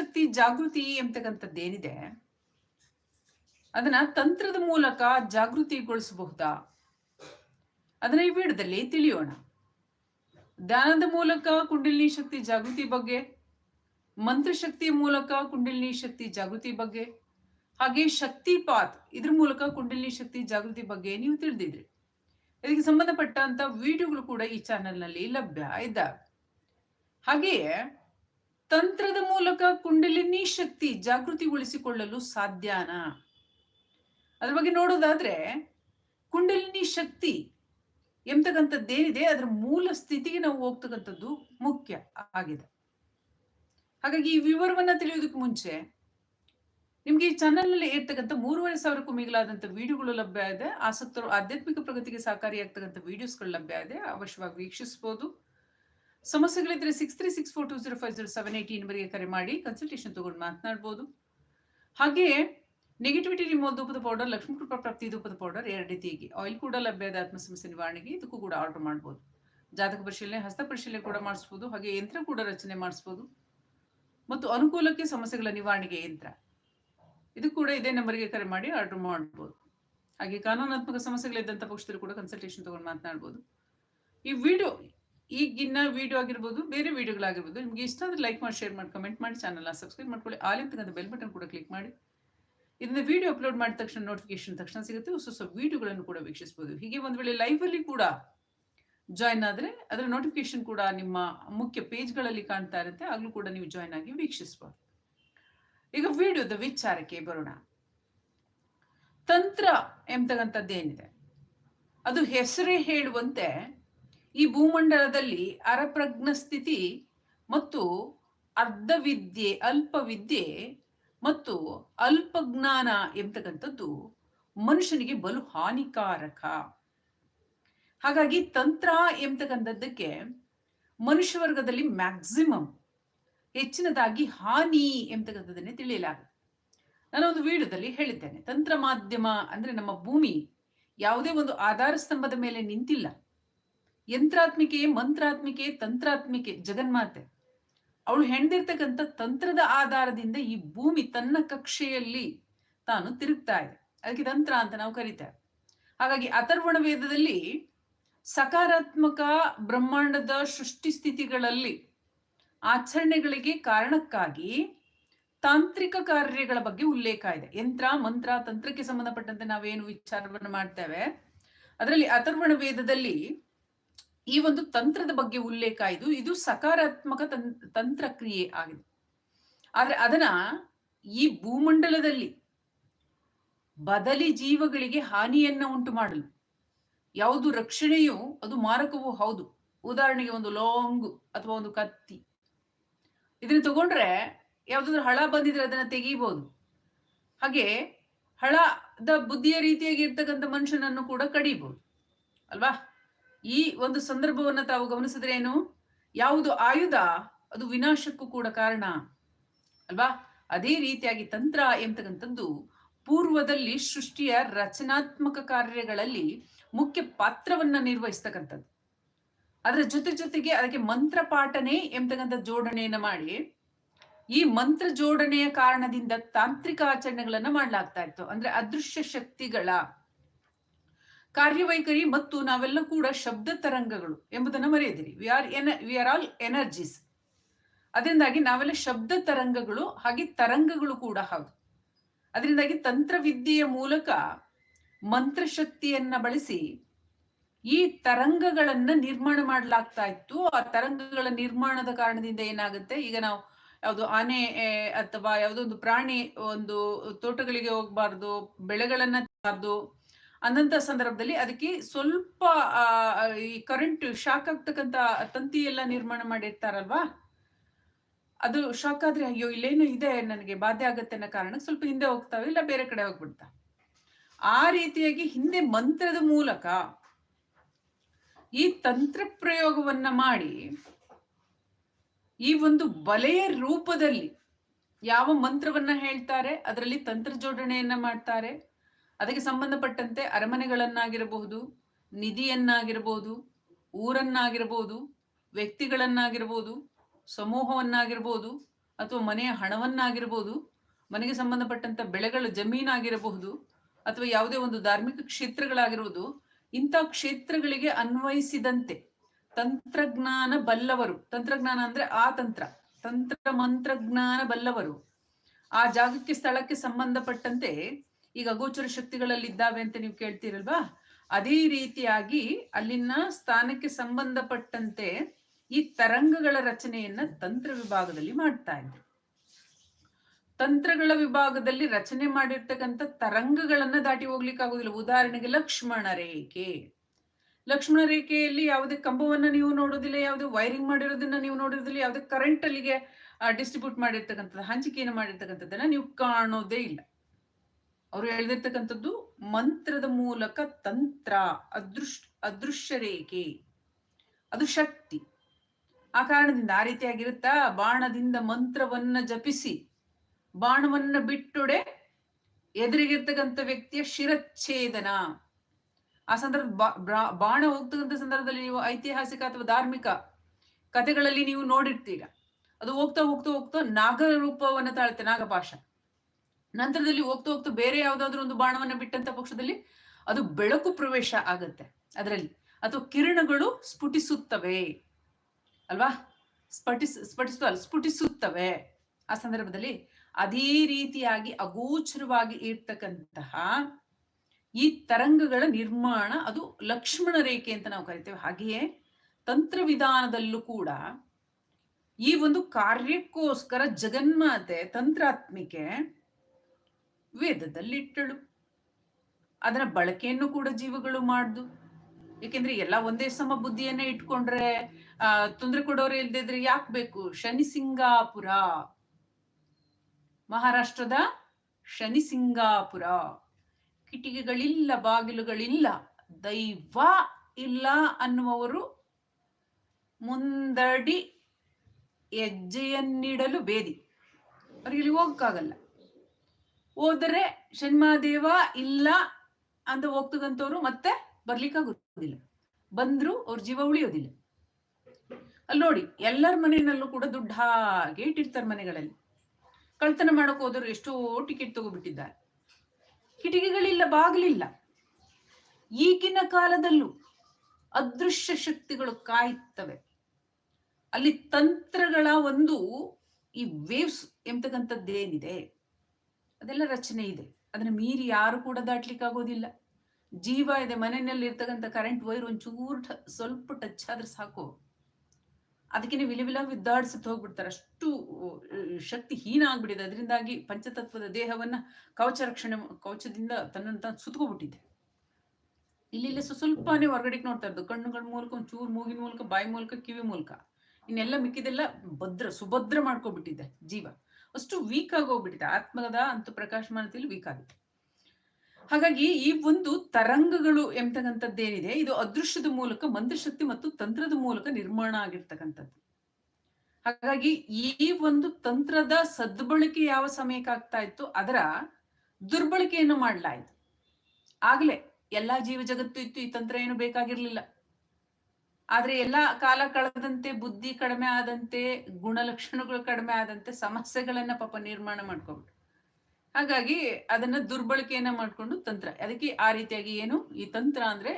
ಶಕ್ತಿ, ಜಾಗೃತಿ ಎಂಬತಕ್ಕಂಥದ್ದೇನಿದೆ ಅದನ್ನ ತಂತ್ರದ ಮೂಲಕ ಜಾಗೃತಿಗೊಳಿಸಬಹುದಾ? ಅದನ್ನ ಈ ವಿಡಿಯೋದಲ್ಲಿ ತಿಳಿಯೋಣ. ಧ್ಯಾನದ ಮೂಲಕ ಕುಂಡಲಿನಿ ಶಕ್ತಿ, ಜಾಗೃತಿ ಬಗ್ಗೆ ಮಂತ್ರಶಕ್ತಿ ಮೂಲಕ ಕುಂಡಲಿನಿ ಶಕ್ತಿ, ಜಾಗೃತಿ ಬಗ್ಗೆ, ಹಾಗೆ ಶಕ್ತಿಪಾತ್ ಇದ್ರ ಮೂಲಕ ಕುಂಡಲಿನಿ ಶಕ್ತಿ, ಜಾಗೃತಿ ಬಗ್ಗೆ ನೀವು ತಿಳಿದಿದ್ರಿ. ಇದಕ್ಕೆ ಸಂಬಂಧಪಟ್ಟಂತ ವಿಡಿಯೋಗಳು ಕೂಡ ಈ ಚಾನೆಲ್ನಲ್ಲಿ ಲಭ್ಯ ಇದ್ದಾವೆ. ಹಾಗೆಯೇ ತಂತ್ರದ ಮೂಲಕ ಕುಂಡಲಿನಿ ಶಕ್ತಿ ಜಾಗೃತಿಗೊಳಿಸಿಕೊಳ್ಳಲು ಸಾಧ್ಯನಾ? ಅದ್ರ ಬಗ್ಗೆ ನೋಡೋದಾದ್ರೆ ಕುಂಡಲಿನಿ ಶಕ್ತಿ ಎಂಬತಕ್ಕಂಥದ್ದೇನಿದೆ ಅದರ ಮೂಲ ಸ್ಥಿತಿಗೆ ನಾವು ಹೋಗ್ತಕ್ಕಂಥದ್ದು ಮುಖ್ಯ ಆಗಿದೆ. ಹಾಗಾಗಿ ಈ ವಿವರವನ್ನ ತಿಳಿಯೋದಕ್ಕೆ ಮುಂಚೆ, ನಿಮ್ಗೆ ಈ ಚಾನೆಲ್ನಲ್ಲಿ ಇರ್ತಕ್ಕಂಥ ಮೂರುವರೆ ಸಾವಿರಕ್ಕೂ ಮಿಗಿಲಾದಂಥ ವಿಡಿಯೋಗಳು ಲಭ್ಯ ಇದೆ. ಆಸಕ್ತರು ಆಧ್ಯಾತ್ಮಿಕ ಪ್ರಗತಿಗೆ ಸಹಕಾರಿಯಾಗ್ತಕ್ಕಂಥ ವಿಡಿಯೋಸ್ಗಳು ಲಭ್ಯ ಇದೆ. ಅವಶ್ಯವಾಗಿ ವೀಕ್ಷಿಸಬಹುದು ಸಮಸ್ಯೆಗಳಿದ್ರೆ six three six four two zero five zero seven eight ನಂಬರ್ಗೆ ಕರೆ ಮಾಡಿ ಕನ್ಸಲ್ಟೇಷನ್ ತಗೊಂಡು ಮಾತನಾಡ್ಬೋದು. ಹಾಗೆಯೇ ನೆಗೆಟಿವಿಟಿ ರಿಮೋದ್ ಧೂಪದ ಪೌಡರ್ ಲಕ್ಷ್ಮೀ ಕೃಪಾ ಪ್ರಾಪ್ತಿ ಧೂಪದ ಪೌಡರ್ ಎರಡು ರೀತಿಯಾಗಿ. ಆಯಿಲ್ ಕೂಡ ಲಭ್ಯ ಇದೆ ಆತ್ಮ ಸಮಸ್ಯೆ ನಿವಾರಣೆಗೆ ಇದಕ್ಕೂ ಕೂಡ ಆರ್ಡರ್ ಮಾಡ್ಬೋದು. ಜಾತಕ ಪರಿಶೀಲನೆ, ಹಸ್ತ ಪರಿಶೀಲನೆ ಕೂಡ ಮಾಡಿಸ್ಬೋದು. ಹಾಗೆ ಯಂತ್ರ ಕೂಡ ರಚನೆ ಮಾಡಿಸ್ಬೋದು. ಮತ್ತು ಅನುಕೂಲಕ್ಕೆ ಸಮಸ್ಯೆಗಳ ನಿವಾರಣೆಗೆ ಯಂತ್ರ. ಇದು ಕೂಡ ಇದೇ ನಂಬರ್ಗೆ ಕರೆ ಮಾಡಿ ಆರ್ಡರ್ ಮಾಡ್ಬೋದು. ಹಾಗೆ ಕಾನೂನಾತ್ಮಕ ಸಮಸ್ಯೆಗಳಿದ್ದಂಥ ಪಕ್ಷದಲ್ಲಿ ಕೂಡ ಕನ್ಸಲ್ಟೇಷನ್ ತಗೊಂಡು ಮಾತನಾಡ್ಬೋದು. ಈ ವಿಡಿಯೋ ಈಗಿನ ವಿಡಿಯೋ ಆಗಿರ್ಬೋದು, ಬೇರೆ ವಿಡಿಯೋಗಳಾಗಿರ್ಬೋದು ನಿಮಗೆ ಇಷ್ಟ ಆದರೆ ಲೈಕ್ ಮಾಡಿ ಶೇರ್ ಮಾಡಿ ಕಮೆಂಟ್ ಮಾಡಿ ಚಾನಲ್ ಸಬ್ಸ್ಕ್ರೈಬ್ ಮಾಡ್ಕೊಳ್ಳಿ. ಆಲಿಂತಕ್ಕಂಥ ಬೆಲ್ ಬಟನ್ ಕೂಡ ಕ್ಲಿಕ್ ಮಾಡಿ. ಇದನ್ನ ವಿಡಿಯೋ ಅಪ್ಲೋಡ್ ಮಾಡಿದ ತಕ್ಷಣ ನೋಟಿಫಿಕೇಶನ್ ತಕ್ಷಣ ಸಿಗುತ್ತೆ. ಹೊಸ ಹೊಸ ವಿಡಿಯೋಗಳನ್ನು ಕೂಡ ವೀಕ್ಷಿಸಬಹುದು ಹೀಗೆ ಒಂದು ವೇಳೆ ಲೈವಲ್ಲಿ ಕೂಡ ಜಾಯ್ನ್ ಆದರೆ, ಅದರ ನೋಟಿಫಿಕೇಶನ್ ಕೂಡ ನಿಮ್ಮ ಮುಖ್ಯ ಪೇಜ್ಗಳಲ್ಲಿ ಕಾಣ್ತಾ ಇರುತ್ತೆ. ಆಗಲೂ ಕೂಡ ನೀವು ಜಾಯ್ನ್ ಆಗಿ ವೀಕ್ಷಿಸಬಹುದು ಈಗ ವಿಡಿಯೋದ ವಿಚಾರಕ್ಕೆ ಬರೋಣ. ತಂತ್ರ ಎಂಬತಕ್ಕಂಥದ್ದೇನಿದೆ ಅದು ಹೆಸರೇ ಹೇಳುವಂತೆ ಈ ಭೂಮಂಡಲದಲ್ಲಿ ಅರಪ್ರಜ್ಞ ಸ್ಥಿತಿ ಮತ್ತು ಅರ್ಧ ವಿದ್ಯೆ ಅಲ್ಪ ವಿದ್ಯೆ ಮತ್ತು ಅಲ್ಪಜ್ಞಾನ ಎಂಬತಕ್ಕಂಥದ್ದು ಮನುಷ್ಯನಿಗೆ ಬಲು ಹಾನಿಕಾರಕ. ಹಾಗಾಗಿ ತಂತ್ರ ಎಂಬತಕ್ಕಂಥದ್ದಕ್ಕೆ ಮನುಷ್ಯ ವರ್ಗದಲ್ಲಿ ಮ್ಯಾಕ್ಸಿಮಮ್ ಹೆಚ್ಚಿನದಾಗಿ ಹಾನಿ ಎಂಬತಕ್ಕಂಥದ್ದನ್ನೇ ತಿಳಿಯಲಾಗುತ್ತೆ ನಾನು ಒಂದು ವಿಡಿಯೋದಲ್ಲಿ ಹೇಳಿದ್ದೇನೆ ತಂತ್ರ ಮಾಧ್ಯಮ ಅಂದ್ರೆ ನಮ್ಮ ಭೂಮಿ ಯಾವುದೇ ಒಂದು ಆಧಾರ ಸ್ತಂಭದ ಮೇಲೆ ನಿಂತಿಲ್ಲ. ಯಂತ್ರಾತ್ಮಿಕೆ, ಮಂತ್ರಾತ್ಮಿಕೆ, ತಂತ್ರಾತ್ಮಿಕೆ, ಜಗನ್ಮಾತೆ. ಅವಳು ಹೆಣ್ದಿರ್ತಕ್ಕಂಥ ತಂತ್ರದ ಆಧಾರದಿಂದ ಈ ಭೂಮಿ ತನ್ನ ಕಕ್ಷೆಯಲ್ಲಿ ತಾನು ತಿರುಗ್ತಾ ಇದೆ. ಅದಕ್ಕೆ ತಂತ್ರ ಅಂತ ನಾವು ಕರಿತೇವೆ. ಹಾಗಾಗಿ ಅಥರ್ವಣ ವೇದದಲ್ಲಿ ಸಕಾರಾತ್ಮಕ ಬ್ರಹ್ಮಾಂಡದ ಸೃಷ್ಟಿ ಸ್ಥಿತಿಗಳಲ್ಲಿ ಆಚರಣೆಗಳಿಗೆ ಕಾರಣಕ್ಕಾಗಿ ತಾಂತ್ರಿಕ ಕಾರ್ಯಗಳ ಬಗ್ಗೆ ಉಲ್ಲೇಖ ಇದೆ. ಯಂತ್ರ, ಮಂತ್ರ, ತಂತ್ರಕ್ಕೆ ಸಂಬಂಧಪಟ್ಟಂತೆ ನಾವೇನು ವಿಚಾರವನ್ನು ಮಾಡ್ತೇವೆ? ಅದರಲ್ಲಿ ಅಥರ್ವಣ ವೇದದಲ್ಲಿ ಈ ಒಂದು ತಂತ್ರದ ಬಗ್ಗೆ ಉಲ್ಲೇಖ ಇದು ಇದು ಸಕಾರಾತ್ಮಕ ತಂತ್ರ ಕ್ರಿಯೆ ಆಗಿದೆ. ಆದ್ರೆ ಅದನ್ನ ಈ ಭೂಮಂಡಲದಲ್ಲಿ ಬದಲಿ ಜೀವಗಳಿಗೆ ಹಾನಿಯನ್ನ ಉಂಟು ಮಾಡಲು ಯಾವುದು ರಕ್ಷಣೆಯು ಅದು ಮಾರಕವೂ ಹೌದು. ಉದಾಹರಣೆಗೆ ಒಂದು ಲಾಂಗ್ ಅಥವಾ ಒಂದು ಕತ್ತಿ. ಇದನ್ನ ತಗೊಂಡ್ರೆ ಯಾವ್ದಾದ್ರು ಹಳ ಬಂದಿದ್ರೆ ಅದನ್ನ ತೆಗೀಬಹುದು ಹಾಗೆ ಹಳದ ಬುದ್ಧಿಯ ರೀತಿಯಾಗಿ ಇರ್ತಕ್ಕಂಥ ಮನುಷ್ಯನನ್ನು ಕೂಡ ಕಡಿಬಹುದು ಅಲ್ವಾ? ಈ ಒಂದು ಸಂದರ್ಭವನ್ನ ತಾವು ಗಮನಿಸಿದ್ರೆ ಏನು? ಯಾವುದು ಆಯುಧ, ಅದು ವಿನಾಶಕ್ಕೂ ಕೂಡ ಕಾರಣ. ಅಲ್ವಾ? ಅದೇ ರೀತಿಯಾಗಿ ತಂತ್ರ ಎಂತಕ್ಕಂಥದ್ದು? ಪೂರ್ವದಲ್ಲಿ ಸೃಷ್ಟಿಯ ರಚನಾತ್ಮಕ ಕಾರ್ಯಗಳಲ್ಲಿ ಮುಖ್ಯ ಪಾತ್ರವನ್ನ ನಿರ್ವಹಿಸ್ತಕ್ಕಂಥದ್ದು. ಅದರ ಜೊತೆ ಜೊತೆಗೆ ಅದಕ್ಕೆ ಮಂತ್ರ ಪಾಠನೆ ಎಂಬತಕ್ಕಂಥ ಜೋಡಣೆಯನ್ನ ಮಾಡಿ, ಈ ಮಂತ್ರ ಜೋಡಣೆಯ ಕಾರಣದಿಂದ ತಾಂತ್ರಿಕ ಆಚರಣೆಗಳನ್ನ ಮಾಡ್ಲಾಗ್ತಾ ಇತ್ತು. ಅಂದ್ರೆ ಅದೃಶ್ಯ ಶಕ್ತಿಗಳ ಕಾರ್ಯವೈಖರಿ ಮತ್ತು ನಾವೆಲ್ಲ ಕೂಡ ಶಬ್ದ ತರಂಗಗಳು ಎಂಬುದನ್ನು ಮರೆಯದಿರಿ. We are an we are all energies ಅದರಿಂದಾಗಿ ನಾವೆಲ್ಲ ಶಬ್ದ ತರಂಗಗಳು, ಹಾಗೆ ತರಂಗಗಳು ಕೂಡ ಹೌದು. ಅದರಿಂದಾಗಿ ತಂತ್ರವಿದ್ಯೆಯ ಮೂಲಕ ಮಂತ್ರಶಕ್ತಿಯನ್ನ ಬಳಸಿ ಈ ತರಂಗಗಳನ್ನ ನಿರ್ಮಾಣ ಮಾಡಲಾಗ್ತಾ ಇತ್ತು. ಆ ತರಂಗಗಳ ನಿರ್ಮಾಣದ ಕಾರಣದಿಂದ ಏನಾಗುತ್ತೆ? ಈಗ ನಾವು ಯಾವುದು ಆನೆ ಅಥವಾ ಯಾವುದೋ ಒಂದು ಪ್ರಾಣಿ ಒಂದು ತೋಟಗಳಿಗೆ ಹೋಗ್ಬಾರ್ದು, ಬೆಳೆಗಳನ್ನ ಅಂದಂತ ಸಂದರ್ಭದಲ್ಲಿ ಅದಕ್ಕೆ ಸ್ವಲ್ಪ ಈ ಕರೆಂಟ್ ಶಾಕ್ ಆಗ್ತಕ್ಕಂತ ತಂತಿ ಎಲ್ಲ ನಿರ್ಮಾಣ ಮಾಡಿರ್ತಾರಲ್ವಾ? ಅದು ಶಾಕ್ ಆದ್ರೆ ಅಯ್ಯೋ, ಇಲ್ಲೇನು ಇದೆ, ನನಗೆ ಬಾಧೆ ಆಗತ್ತೆ ಅನ್ನೋ ಕಾರಣಕ್ಕೆ ಸ್ವಲ್ಪ ಹಿಂದೆ ಹೋಗ್ತಾವೆ, ಇಲ್ಲ ಬೇರೆ ಕಡೆ ಹೋಗ್ಬಿಡ್ತಾ. ಆ ರೀತಿಯಾಗಿ ಹಿಂದೆ ಮಂತ್ರದ ಮೂಲಕ ಈ ತಂತ್ರ ಪ್ರಯೋಗವನ್ನ ಮಾಡಿ ಈ ಒಂದು ಬಲೆಯ ರೂಪದಲ್ಲಿ ಯಾವ ಮಂತ್ರವನ್ನ ಹೇಳ್ತಾರೆ, ಅದರಲ್ಲಿ ತಂತ್ರ ಜೋಡಣೆಯನ್ನ ಮಾಡ್ತಾರೆ ಅದಕ್ಕೆ ಸಂಬಂಧಪಟ್ಟಂತೆ ಅರಮನೆಗಳನ್ನಾಗಿರಬಹುದು, ನಿಧಿಯನ್ನಾಗಿರಬಹುದು, ಊರನ್ನಾಗಿರಬಹುದು ವ್ಯಕ್ತಿಗಳನ್ನಾಗಿರ್ಬೋದು ಸಮೂಹವನ್ನಾಗಿರ್ಬೋದು ಅಥವಾ ಮನೆಯ ಹಣವನ್ನಾಗಿರಬಹುದು, ಮನೆಗೆ ಸಂಬಂಧಪಟ್ಟಂತ ಬೆಳೆಗಳ ಜಮೀನಾಗಿರಬಹುದು ಅಥವಾ ಯಾವುದೇ ಒಂದು ಧಾರ್ಮಿಕ ಕ್ಷೇತ್ರಗಳಾಗಿರುವುದು, ಇಂಥ ಕ್ಷೇತ್ರಗಳಿಗೆ ಅನ್ವಯಿಸಿದಂತೆ ತಂತ್ರಜ್ಞಾನ ಬಲ್ಲವರು, ತಂತ್ರಜ್ಞಾನ ಅಂದ್ರೆ ಆ ತಂತ್ರ ತಂತ್ರ ಮಂತ್ರಜ್ಞಾನ ಬಲ್ಲವರು, ಆ ಜಾಗಕ್ಕೆ ಸ್ಥಳಕ್ಕೆ ಸಂಬಂಧಪಟ್ಟಂತೆ ಈಗ ಅಗೋಚರ ಶಕ್ತಿಗಳಲ್ಲಿದ್ದಾವೆ ಅಂತ ನೀವು ಕೇಳ್ತೀರಲ್ವಾ? ಅದೇ ರೀತಿಯಾಗಿ ಅಲ್ಲಿನ ಸ್ಥಾನಕ್ಕೆ ಸಂಬಂಧಪಟ್ಟಂತೆ ಈ ತರಂಗಗಳ ರಚನೆಯನ್ನ ತಂತ್ರ ವಿಭಾಗದಲ್ಲಿ ಮಾಡ್ತಾ ಇದ್ರು. ತಂತ್ರಗಳ ವಿಭಾಗದಲ್ಲಿ ರಚನೆ ಮಾಡಿರ್ತಕ್ಕಂಥ ತರಂಗಗಳನ್ನ ದಾಟಿ ಹೋಗ್ಲಿಕ್ಕೆ ಆಗುದಿಲ್ಲ. ಉದಾಹರಣೆಗೆ ಲಕ್ಷ್ಮಣ ರೇಖೆ. ಲಕ್ಷ್ಮಣ ರೇಖೆಯಲ್ಲಿ ಯಾವುದೇ ಕಂಬವನ್ನ ನೀವು ನೋಡೋದಿಲ್ಲ, ಯಾವುದೇ ವೈರಿಂಗ್ ಮಾಡಿರೋದನ್ನ ನೀವು ನೋಡೋದಿಲ್ಲ, ಯಾವುದೇ ಕರೆಂಟ್ ಅಲ್ಲಿಗೆ ಡಿಸ್ಟ್ರಿಬ್ಯೂಟ್ ಮಾಡಿರ್ತಕ್ಕಂಥದ್ದು, ಹಂಚಿಕೆಯನ್ನು ಮಾಡಿರ್ತಕ್ಕಂಥದ್ದನ್ನ ನೀವು ಕಾಣೋದೇ ಇಲ್ಲ. ಅವರು ಹೇಳ್ದಿರ್ತಕ್ಕಂಥದ್ದು ಮಂತ್ರದ ಮೂಲಕ ತಂತ್ರ ಅದೃಶ್ ಅದೃಶ್ಯ ರೇಖೆ, ಅದು ಶಕ್ತಿ. ಆ ಕಾರಣದಿಂದ ಆ ರೀತಿಯಾಗಿರುತ್ತಾ ಬಾಣದಿಂದ ಮಂತ್ರವನ್ನ ಜಪಿಸಿ, ಬಾಣವನ್ನ ಬಿಟ್ಟೊಡೆ ಎದುರಿಗಿರ್ತಕ್ಕಂಥ ವ್ಯಕ್ತಿಯ ಶಿರಚ್ಛೇದನ. ಆ ಸಂದರ್ಭ ಬಾಣ ಹೋಗ್ತಕ್ಕಂಥ ಸಂದರ್ಭದಲ್ಲಿ ನೀವು ಐತಿಹಾಸಿಕ ಅಥವಾ ಧಾರ್ಮಿಕ ಕಥೆಗಳಲ್ಲಿ ನೀವು ನೋಡಿರ್ತೀರ. ಅದು ಹೋಗ್ತಾ ಹೋಗ್ತಾ ಹೋಗ್ತಾ ನಾಗರೂಪವನ್ನು ತಾಳುತ್ತೆ, ನಾಗಪಾಶ. ನಂತರದಲ್ಲಿ ಹೋಗ್ತಾ ಹೋಗ್ತಾ ಬೇರೆ ಯಾವ್ದಾದ್ರು ಒಂದು ಬಾಣವನ್ನ ಬಿಟ್ಟಂತ ಪಕ್ಷದಲ್ಲಿ ಅದು ಬೆಳಕು ಪ್ರವೇಶ ಆಗತ್ತೆ ಅದರಲ್ಲಿ. ಅಥವಾ ಕಿರಣಗಳು ಸ್ಫುಟಿಸುತ್ತವೆ. ಅಲ್ವಾ? ಸ್ಫಟಿಸ್ ಸ್ಫಟಿಸುವ ಸ್ಫುಟಿಸುತ್ತವೆ. ಆ ಸಂದರ್ಭದಲ್ಲಿ ಅದೇ ರೀತಿಯಾಗಿ ಅಗೋಚರವಾಗಿ ಇರ್ತಕ್ಕಂತಹ ಈ ತರಂಗಗಳ ನಿರ್ಮಾಣ ಅದು ಲಕ್ಷ್ಮಣ ರೇಖೆ ಅಂತ ನಾವು ಕರಿತೇವೆ. ಹಾಗೆಯೇ ತಂತ್ರವಿಧಾನದಲ್ಲೂ ಕೂಡ ಈ ಒಂದು ಕಾರ್ಯಕ್ಕೋಸ್ಕರ ಜಗನ್ಮಾತೆ ತಂತ್ರಾತ್ಮಿಕೆ ವೇದದಲ್ಲಿಟ್ಟಳು. ಅದರ ಬಳಕೆಯನ್ನು ಕೂಡ ಜೀವಗಳು ಮಾಡ್ದು. ಏಕೆಂದ್ರೆ ಎಲ್ಲ ಒಂದೇ ಸಮ ಬುದ್ಧಿಯನ್ನ ಇಟ್ಕೊಂಡ್ರೆ, ಆ, ತೊಂದರೆ ಕೊಡೋರು ಇಲ್ದಿದ್ರೆ ಯಾಕೆ ಬೇಕು? ಶನಿ ಸಿಂಗಾಪುರ ಮಹಾರಾಷ್ಟ್ರದ ಶನಿ ಸಿಂಗಾಪುರ ಕಿಟಿಕಿಗಳಿಲ್ಲ, ಬಾಗಿಲುಗಳಿಲ್ಲ. ದೈವ ಇಲ್ಲ ಅನ್ನುವವರು ಮುಂದಡಿ ಹೆಜ್ಜೆಯನ್ನಿಡಲು ಬೇದಿ. ಅವ್ರಿಗೆ ಇಲ್ಲಿ ಹೋಗಕ್ಕಾಗಲ್ಲ. ಹೋದರೆ ಶನ್ಮಾದೇವ ಇಲ್ಲ ಅಂತ ಹೋಗ್ತದಂತವ್ರು ಮತ್ತೆ ಬರ್ಲಿಕ್ಕಾಗೋದಿಲ್ಲ. ಬಂದ್ರು ಅವ್ರ ಜೀವ ಉಳಿಯೋದಿಲ್ಲ. ಅಲ್ಲಿ ನೋಡಿ, ಎಲ್ಲರ ಮನೆಯಲ್ಲೂ ಕೂಡ ದುಡ್ಡು ಹಾಗೆ ಇಟ್ಟಿರ್ತಾರೆ ಮನೆಗಳಲ್ಲಿ. ಕಳ್ತನ ಮಾಡಕ್ ಹೋದ್ರು ಎಷ್ಟೋ ಟಿಕೆಟ್ ತಗೋಬಿಟ್ಟಿದ್ದಾರೆ. ಕಿಟಕಿಗಳಿಲ್ಲ, ಬಾಗಿಲಿಲ್ಲ. ಈಗಿನ ಕಾಲದಲ್ಲೂ ಅದೃಶ್ಯ ಶಕ್ತಿಗಳು ಕಾಯುತ್ತವೆ. ಅಲ್ಲಿ ತಂತ್ರಗಳ ಒಂದು ಈ ವೇವ್ಸ್ ಎಂಬತಕ್ಕಂಥದ್ದೇನಿದೆ ಅದೆಲ್ಲ ರಚನೆ ಇದೆ. ಅದನ್ನ ಮೀರಿ ಯಾರು ಕೂಡ ದಾಟ್ಲಿಕ್ಕೆ ಆಗೋದಿಲ್ಲ ಜೀವ ಇದೆ, ಮನೆಯಲ್ಲಿ ಇರ್ತಕ್ಕಂಥ ಕರೆಂಟ್ ವೈರ್ ಒಂಚೂರು ಸ್ವಲ್ಪ ಟಚ್ ಆದ್ರೆ ಸಾಕು. ಅದಕ್ಕೆ ವಿಲ ವಿಲ ಹೋಗ್ಬಿಡ್ತಾರೆ. ಅಷ್ಟು ಶಕ್ತಿ ಹೀನ ಆಗ್ಬಿಟ್ಟಿದೆ. ಅದರಿಂದಾಗಿ ಪಂಚತತ್ವದ ದೇಹವನ್ನ ಕವಚ ರಕ್ಷಣೆ, ಕವಚದಿಂದ ತನ್ನನ್ನು ತಾನು ಸುತ್ಕೋಬಿಟ್ಟಿದೆ. ಇಲ್ಲಿ ಇಲ್ಲಿ ಸ್ವಲ್ಪನೇ ಹೊರಗಡೆಗೆ ನೋಡ್ತಾ ಇರೋದು. ಕಣ್ಣುಗಳ ಮೂಲಕ, ಒಂಚೂರು ಮೂಗಿನ ಮೂಲಕ, ಬಾಯಿ ಮೂಲಕ, ಕಿವಿ ಮೂಲಕ. ಇನ್ನೆಲ್ಲ ಮಿಕ್ಕಿದೆಲ್ಲ ಭದ್ರ, ಸುಭದ್ರ ಮಾಡ್ಕೊಬಿಟ್ಟಿದೆ ಜೀವ. ಅಷ್ಟು ವೀಕ್ ಆಗೋಗ್ಬಿಟ್ಟಿದೆ ಆತ್ಮದ ಅಂತ ಪ್ರಕಾಶಮಾನತೆಯಲ್ಲಿ ವೀಕ್ ಆಗಿದೆ. ಹಾಗಾಗಿ ಈ ಒಂದು ತರಂಗಗಳು ಎಂಬತಕ್ಕಂಥದ್ದೇನಿದೆ ಇದು ಅದೃಶ್ಯದ ಮೂಲಕ ಮಂತ್ರಶಕ್ತಿ ಮತ್ತು ತಂತ್ರದ ಮೂಲಕ ನಿರ್ಮಾಣ ಆಗಿರ್ತಕ್ಕಂಥದ್ದು. ಹಾಗಾಗಿ ಈ ಒಂದು ತಂತ್ರದ ಸದ್ಬಳಕೆ ಯಾವ ಸಮಯಕ್ಕೆ ಆಗ್ತಾ ಇತ್ತು, ಅದರ ದುರ್ಬಳಕೆಯನ್ನು ಮಾಡಲಾಯಿತು. ಆಗ್ಲೇ ಎಲ್ಲಾ ಜೀವ ಜಗತ್ತು ಇತ್ತು, ಈ ತಂತ್ರ ಏನು ಬೇಕಾಗಿರ್ಲಿಲ್ಲ. ಆದ್ರೆ ಎಲ್ಲಾ ಕಾಲ ಕಳೆದಂತೆ, ಬುದ್ಧಿ ಕಡಿಮೆ ಆದಂತೆ, ಗುಣಲಕ್ಷಣಗಳು ಕಡಿಮೆ ಆದಂತೆ ಸಮಸ್ಯೆಗಳನ್ನ ಪಾಪ ನಿರ್ಮಾಣ ಮಾಡ್ಕೊಬಿಟ್ಟು ಹಾಗಾಗಿ ಅದನ್ನ ದುರ್ಬಳಕೆಯನ್ನ ಮಾಡ್ಕೊಂಡು ತಂತ್ರ. ಅದಕ್ಕೆ ಆ ರೀತಿಯಾಗಿ ಏನು ಈ ತಂತ್ರ ಅಂದ್ರೆ,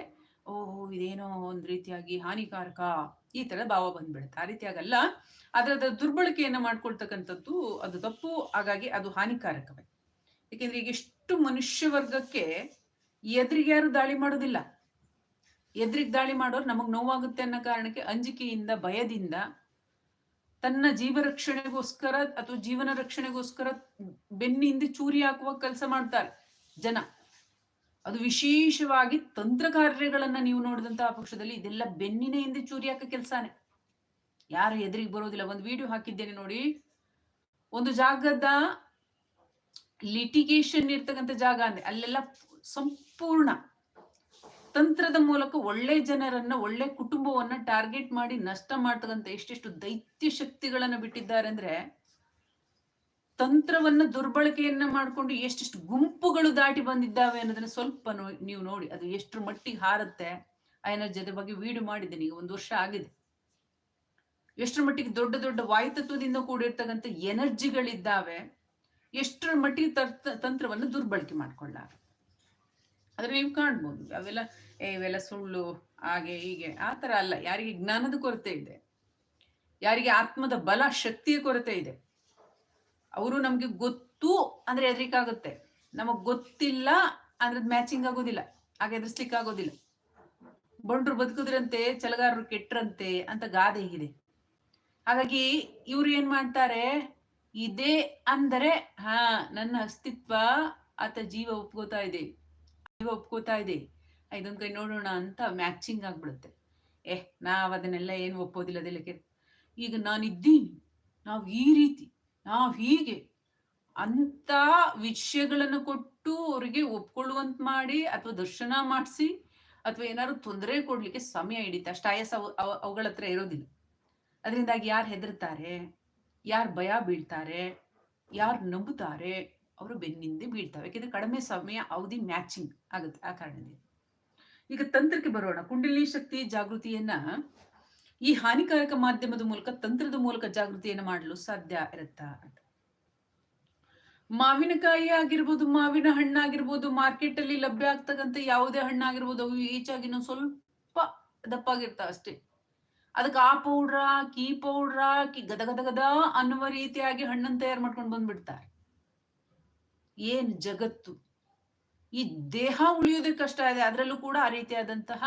ಓಹ್, ಇದೇನೋ ಒಂದ್ ರೀತಿಯಾಗಿ ಹಾನಿಕಾರಕ, ಈ ತರ ಭಾವ ಬಂದ್ಬಿಡುತ್ತೆ. ಆ ರೀತಿಯಾಗಲ್ಲ ಅದರ ದುರ್ಬಳಕೆಯನ್ನ ಮಾಡ್ಕೊಳ್ತಕ್ಕಂಥದ್ದು ಅದು ತಪ್ಪು, ಹಾಗಾಗಿ ಅದು ಹಾನಿಕಾರಕವೇ. ಯಾಕೆಂದ್ರೆ ಈಗ ಎಷ್ಟು ಮನುಷ್ಯ ವರ್ಗಕ್ಕೆ ಎದುರಿಗೆ ಯಾರು ದಾಳಿ ಮಾಡೋದಿಲ್ಲ. ಎದುರಿಗೆ ದಾಳಿ ಮಾಡೋರು ನಮಗೆ ನೋವಾಗುತ್ತೆ ಅನ್ನೋ ಕಾರಣಕ್ಕೆ ಅಂಜಿಕೆಯಿಂದ, ಭಯದಿಂದ ತನ್ನ ಜೀವ ರಕ್ಷಣೆಗೋಸ್ಕರ ಅಥವಾ ಜೀವನ ರಕ್ಷಣೆಗೋಸ್ಕರ ಬೆನ್ನಿಂದ ಚೂರಿ ಹಾಕುವ ಕೆಲಸ ಮಾಡ್ತಾರೆ ಜನ. ಅದು ವಿಶೇಷವಾಗಿ ತಂತ್ರ ಕಾರ್ಯಗಳನ್ನ ನೀವು ನೋಡಿದಂತಹ ಪಕ್ಷದಲ್ಲಿ ಇದೆಲ್ಲ ಬೆನ್ನಿನ ಹಿಂದೆ ಚೂರಿ ಹಾಕ ಕೆಲಸನೇ. ಯಾರು ಎದುರಿಗೆ ಬರೋದಿಲ್ಲ. ಒಂದು ವಿಡಿಯೋ ಹಾಕಿದ್ದೇನೆ ನೋಡಿ. ಒಂದು ಜಾಗದ ಲಿಟಿಗೇಷನ್ ಇರ್ತಕ್ಕಂಥ ಜಾಗ ಅಂದ್ರೆ ಅಲ್ಲೆಲ್ಲ ಸಂಪೂರ್ಣ ತಂತ್ರದ ಮೂಲಕ ಒಳ್ಳೆ ಜನರನ್ನ, ಒಳ್ಳೆ ಕುಟುಂಬವನ್ನ ಟಾರ್ಗೆಟ್ ಮಾಡಿ ನಷ್ಟ ಮಾಡ್ತಕ್ಕಂಥ ಎಷ್ಟೆಷ್ಟು ದೈತ್ಯ ಶಕ್ತಿಗಳನ್ನ ಬಿಟ್ಟಿದ್ದಾರೆ ಅಂದ್ರೆ, ತಂತ್ರವನ್ನ ದುರ್ಬಳಕೆಯನ್ನ ಮಾಡ್ಕೊಂಡು ಎಷ್ಟೆಷ್ಟು ಗುಂಪುಗಳು ದಾಟಿ ಬಂದಿದ್ದಾವೆ ಅನ್ನೋದನ್ನ ಸ್ವಲ್ಪ ನೀವು ನೋಡಿ, ಅದು ಎಷ್ಟು ಮಟ್ಟಿಗೆ ಹಾರುತ್ತೆ. ಆ ಅದ್ರ ಬಗ್ಗೆ ವೀಡು ಮಾಡಿದ್ದೇನೆ, ಈಗ ಒಂದು ವರ್ಷ ಆಗಿದೆ. ಎಷ್ಟರ ಮಟ್ಟಿಗೆ ದೊಡ್ಡ ದೊಡ್ಡ ವಾಯುತತ್ವದಿಂದ ಕೂಡಿರ್ತಕ್ಕಂಥ ಎನರ್ಜಿಗಳಿದ್ದಾವೆ, ಎಷ್ಟರ ಮಟ್ಟಿಗೆ ತಂತ್ರವನ್ನು ದುರ್ಬಳಕೆ ಮಾಡ್ಕೊಳ್ಳಾರ. ಆದ್ರೆ ನೀವು ಕಾಣ್ಬೋದು. ಅವೆಲ್ಲ ಇವೆಲ್ಲ ಸುಳ್ಳು, ಹಾಗೆ ಹೀಗೆ, ಆ ಥರ ಅಲ್ಲ. ಯಾರಿಗೆ ಜ್ಞಾನದ ಕೊರತೆ ಇದೆ. ಯಾರಿಗೆ ಆತ್ಮದ ಬಲ ಶಕ್ತಿಯ ಕೊರತೆ ಇದೆ. ಅವರು ನಮ್ಗೆ ಗೊತ್ತು ಅಂದ್ರೆ ಹೆದರಿಕಾಗುತ್ತೆ ನಮಗ್ ಗೊತ್ತಿಲ್ಲ ಅಂದ್ರೆ ಮ್ಯಾಚಿಂಗ್ ಆಗೋದಿಲ್ಲ. ಹಾಗೆ ಎದುರಿಸ್ಲಿಕ್ಕೆ ಆಗೋದಿಲ್ಲ. ಬಂಡ್ರು ಬದುಕಿದ್ರಂತೆ, ಚಲಗಾರರು ಕೆಟ್ಟರಂತೆ ಅಂತ ಗಾದೆ ಇದೆ ಹಾಗಾಗಿ ಇವ್ರು ಏನ್ ಮಾಡ್ತಾರೆ? ಇದೆ ಅಂದರೆ, ಹಾ, ನನ್ನ ಅಸ್ತಿತ್ವ ಆತ ಜೀವ ಒಪ್ಕೋತಾ ಇದೆ. ಒಪ್ಕೋತಾ ಇದೆ ಇದೊಂದು ಕೈ ನೋಡೋಣ ಅಂತ ಮ್ಯಾಚಿಂಗ್ ಆಗ್ಬಿಡುತ್ತೆ. ಏ ನಾವ್ ಅದನ್ನೆಲ್ಲ ಏನು ಒಪ್ಪೋದಿಲ್ಲ ಅದಕ್ಕೆ ಈಗ ನಾನಿದ್ದೀನಿ. ನಾವು ಈ ರೀತಿ, ನಾವು ಹೀಗೆ ಅಂತ ವಿಷಯಗಳನ್ನು ಕೊಟ್ಟು ಅವರಿಗೆ ಒಪ್ಕೊಳ್ಳುವಂತ ಮಾಡಿ ಅಥವಾ ದರ್ಶನ ಮಾಡಿಸಿ ಅಥವಾ ಏನಾದ್ರು ತೊಂದರೆ ಕೊಡ್ಲಿಕ್ಕೆ ಸಮಯ ಹಿಡಿತ ಅಷ್ಟು ಆಯಸ್ ಅವ- ಅವುಗಳ ಹತ್ರ ಇರೋದಿಲ್ಲ. ಅದರಿಂದಾಗಿ ಯಾರು ಹೆದರ್ತಾರೆ? ಯಾರು ಭಯ ಬೀಳ್ತಾರೆ? ಯಾರು ನಂಬುತ್ತಾರೆ? ಅವರು ಬೆನ್ನಿಂದೆ ಬೀಳ್ತಾವೆ. ಯಾಕೆಂದ್ರೆ ಕಡಿಮೆ ಸಮಯ ಅವಧಿ ಮ್ಯಾಚಿಂಗ್ ಆಗುತ್ತೆ ಆ ಕಾರಣದಿಂದ. ಈಗ ತಂತ್ರಕ್ಕೆ ಬರೋಣ. ಕುಂಡಲಿನಿ ಶಕ್ತಿ ಜಾಗೃತಿಯನ್ನ ಈ ಹಾನಿಕಾರಕ ಮಾಧ್ಯಮದ ಮೂಲಕ, ತಂತ್ರದ ಮೂಲಕ ಜಾಗೃತಿಯನ್ನು ಮಾಡಲು ಸಾಧ್ಯ ಇರುತ್ತಾ ಮಾವಿನಕಾಯಿ ಆಗಿರ್ಬೋದು, ಮಾವಿನ ಹಣ್ಣಾಗಿರ್ಬೋದು ಮಾರ್ಕೆಟ್ ಅಲ್ಲಿ ಲಭ್ಯ ಆಗ್ತಕ್ಕಂಥ ಯಾವುದೇ ಹಣ್ಣಾಗಿರ್ಬೋದು ಅವು ಈಚಾಗಿ ಸ್ವಲ್ಪ ದಪ್ಪಾಗಿರ್ತಾವ ಅಷ್ಟೇ. ಅದಕ್ಕೆ ಆ ಪೌಡ್ರ ಕೀ ಪೌಡ್ರ ಕಿ ಗದ ಗದ ಗದ ಅನ್ನುವ ರೀತಿಯಾಗಿ ಹಣ್ಣನ್ನು ತಯಾರು ಮಾಡ್ಕೊಂಡು ಬಂದ್ಬಿಡ್ತಾರೆ. ಏನ್ ಜಗತ್ತು? ಈ ದೇಹ ಉಳಿಯೋದಕ್ಕೆ ಕಷ್ಟ ಇದೆ. ಅದರಲ್ಲೂ ಕೂಡ ಆ ರೀತಿಯಾದಂತಹ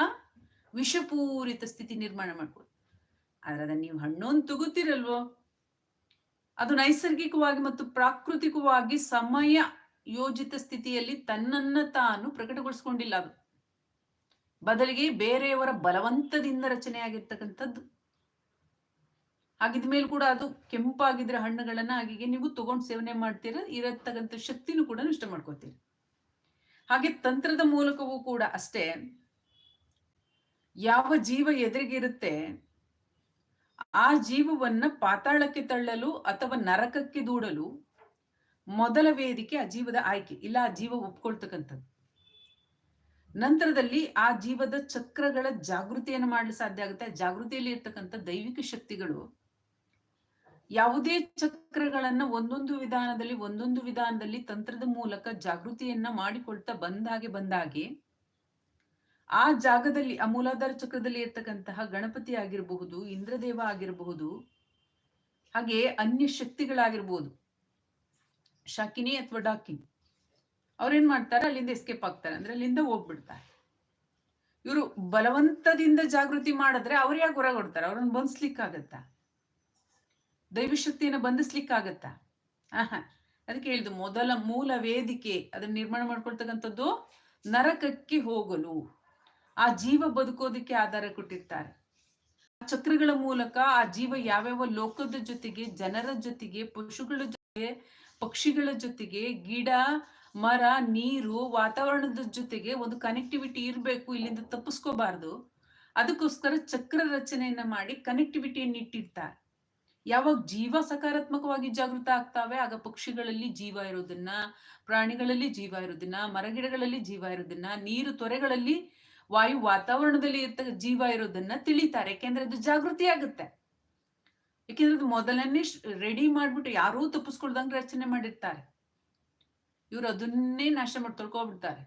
ವಿಷಪೂರಿತ ಸ್ಥಿತಿ ನಿರ್ಮಾಣ ಮಾಡ್ಕೊಳ್ಳಿ ಆದ್ರೆ ಅದನ್ನ ನೀವು ಹಣ್ಣೊಂದು ಅಂತ ತಗೋತಿರಲ್ವೋ ಅದು ನೈಸರ್ಗಿಕವಾಗಿ ಮತ್ತು ಪ್ರಾಕೃತಿಕವಾಗಿ ಸಮಯ ಯೋಜಿತ ಸ್ಥಿತಿಯಲ್ಲಿ ತನ್ನನ್ನ ತಾನು ಪ್ರಕಟಗೊಳಿಸ್ಕೊಂಡಿಲ್ಲ ಅದು. ಬದಲಿಗೆ ಬೇರೆಯವರ ಬಲವಂತದಿಂದ ರಚನೆಯಾಗಿರ್ತಕ್ಕಂಥದ್ದು. ಹಾಗಿದ ಮೇಲೆ ಕೂಡ ಅದು ಕೆಂಪಾಗಿದ್ರೆ ಹಣ್ಣುಗಳನ್ನ ಹಾಗೆ ನೀವು ತಗೊಂಡು ಸೇವನೆ ಮಾಡ್ತೀರ ಇರತಕ್ಕಂಥ ಶಕ್ತಿನೂ ಕೂಡ ನಷ್ಟ ಮಾಡ್ಕೋತೀರಿ. ಹಾಗೆ ತಂತ್ರದ ಮೂಲಕವೂ ಕೂಡ ಅಷ್ಟೇ, ಯಾವ ಜೀವ ಎದುರಿಗಿರುತ್ತೆ ಆ ಜೀವವನ್ನ ಪಾತಾಳಕ್ಕೆ ತಳ್ಳಲು ಅಥವಾ ನರಕಕ್ಕೆ ದೂಡಲು ಮೊದಲ ವೇದಿಕೆ ಆ ಜೀವದ ಆಯ್ಕೆ, ಇಲ್ಲ ಆ ಜೀವ ಒಪ್ಕೊಳ್ತಕ್ಕಂಥದ್ದು. ನಂತರದಲ್ಲಿ ಆ ಜೀವದ ಚಕ್ರಗಳ ಜಾಗೃತಿಯನ್ನು ಮಾಡಲು ಸಾಧ್ಯ ಆಗುತ್ತೆ. ಜಾಗೃತಿಯಲ್ಲಿ ಇರ್ತಕ್ಕಂಥ ದೈವಿಕ ಶಕ್ತಿಗಳು ಯಾವುದೇ ಚಕ್ರಗಳನ್ನ ಒಂದೊಂದು ವಿಧಾನದಲ್ಲಿ ಒಂದೊಂದು ವಿಧಾನದಲ್ಲಿ ತಂತ್ರದ ಮೂಲಕ ಜಾಗೃತಿಯನ್ನ ಮಾಡಿಕೊಳ್ತಾ ಬಂದಾಗೆ ಬಂದಾಗೆ ಆ ಜಾಗದಲ್ಲಿ, ಆ ಚಕ್ರದಲ್ಲಿ ಇರ್ತಕ್ಕಂತಹ ಗಣಪತಿ ಆಗಿರಬಹುದು, ಇಂದ್ರದೇವ ಆಗಿರಬಹುದು, ಹಾಗೆ ಅನ್ಯ ಶಕ್ತಿಗಳಾಗಿರ್ಬೋದು, ಶಾಕಿನಿ ಅಥವಾ ಡಾಕಿನಿ, ಅವ್ರೇನ್ ಮಾಡ್ತಾರೆ? ಅಲ್ಲಿಂದ ಎಸ್ಕೇಪ್ ಆಗ್ತಾರೆ. ಅಂದ್ರೆ ಅಲ್ಲಿಂದ ಹೋಗ್ಬಿಡ್ತಾರೆ. ಇವರು ಬಲವಂತದಿಂದ ಜಾಗೃತಿ ಮಾಡಿದ್ರೆ ಅವ್ರು ಯಾಕೆ ಹೊರಗೆ ಕೊಡ್ತಾರೆ ಅವ್ರನ್ನ ಬಂಧಿಸ್ಲಿಕ್ಕಾಗತ್ತಾ ದೈವಶಕ್ತಿಯನ್ನು ಬಂಧಿಸ್ಲಿಕ್ಕಾಗತ್ತಾ? ಆಹಾ. ಅದಕ್ಕೆ ಹೇಳಿದ್ದು ಮೊದಲ ಮೂಲ ವೇದಿಕೆ, ಅದನ್ನ ನಿರ್ಮಾಣ ಮಾಡ್ಕೊಳ್ತಕ್ಕಂಥದ್ದು ನರಕಕ್ಕೆ ಹೋಗಲು. ಆ ಜೀವ ಬದುಕೋದಕ್ಕೆ ಆಧಾರ ಕೊಟ್ಟಿರ್ತಾರೆ. ಚಕ್ರಗಳ ಮೂಲಕ ಆ ಜೀವ ಯಾವ್ಯಾವ ಲೋಕದ ಜೊತೆಗೆ, ಜನರ ಜೊತೆಗೆ, ಪಶುಗಳ ಜೊತೆಗೆ, ಪಕ್ಷಿಗಳ ಜೊತೆಗೆ, ಗಿಡ, ಮರ, ನೀರು, ವಾತಾವರಣದ ಜೊತೆಗೆ ಒಂದು ಕನೆಕ್ಟಿವಿಟಿ ಇರಬೇಕು, ಇಲ್ಲಿಂದ ತಪ್ಪಿಸ್ಕೋಬಾರ್ದು. ಅದಕ್ಕೋಸ್ಕರ ಚಕ್ರ ರಚನೆಯನ್ನ ಮಾಡಿ ಕನೆಕ್ಟಿವಿಟಿಯನ್ನು ಇಟ್ಟಿರ್ತಾರೆ. ಯಾವಾಗ ಜೀವ ಸಕಾರಾತ್ಮಕವಾಗಿ ಜಾಗೃತ ಆಗ್ತಾವೆ, ಆಗ ಪಕ್ಷಿಗಳಲ್ಲಿ ಜೀವ ಇರೋದನ್ನ, ಪ್ರಾಣಿಗಳಲ್ಲಿ ಜೀವ ಇರೋದನ್ನ, ಮರಗಿಡಗಳಲ್ಲಿ ಜೀವ ಇರೋದನ್ನ, ನೀರು ತೊರೆಗಳಲ್ಲಿ ವಾಯು ವಾತಾವರಣದಲ್ಲಿ ಇರ್ತ ಜೀವ ಇರೋದನ್ನ ತಿಳಿತಾರೆ. ಯಾಕೆಂದ್ರೆ ಅದು ಜಾಗೃತಿ ಆಗುತ್ತೆ. ಯಾಕೆಂದ್ರೆ ಅದು ಮೊದಲನೇ ರೆಡಿ ಮಾಡ್ಬಿಟ್ಟು ಯಾರೂ ತಪ್ಪಿಸ್ಕೊಳ್ದಂಗೆ ರಚನೆ ಮಾಡಿರ್ತಾರೆ. ಇವ್ರು ಅದನ್ನೇ ನಾಶ ಮಾಡಿ ತೊಳ್ಕೊಬಿಡ್ತಾರೆ.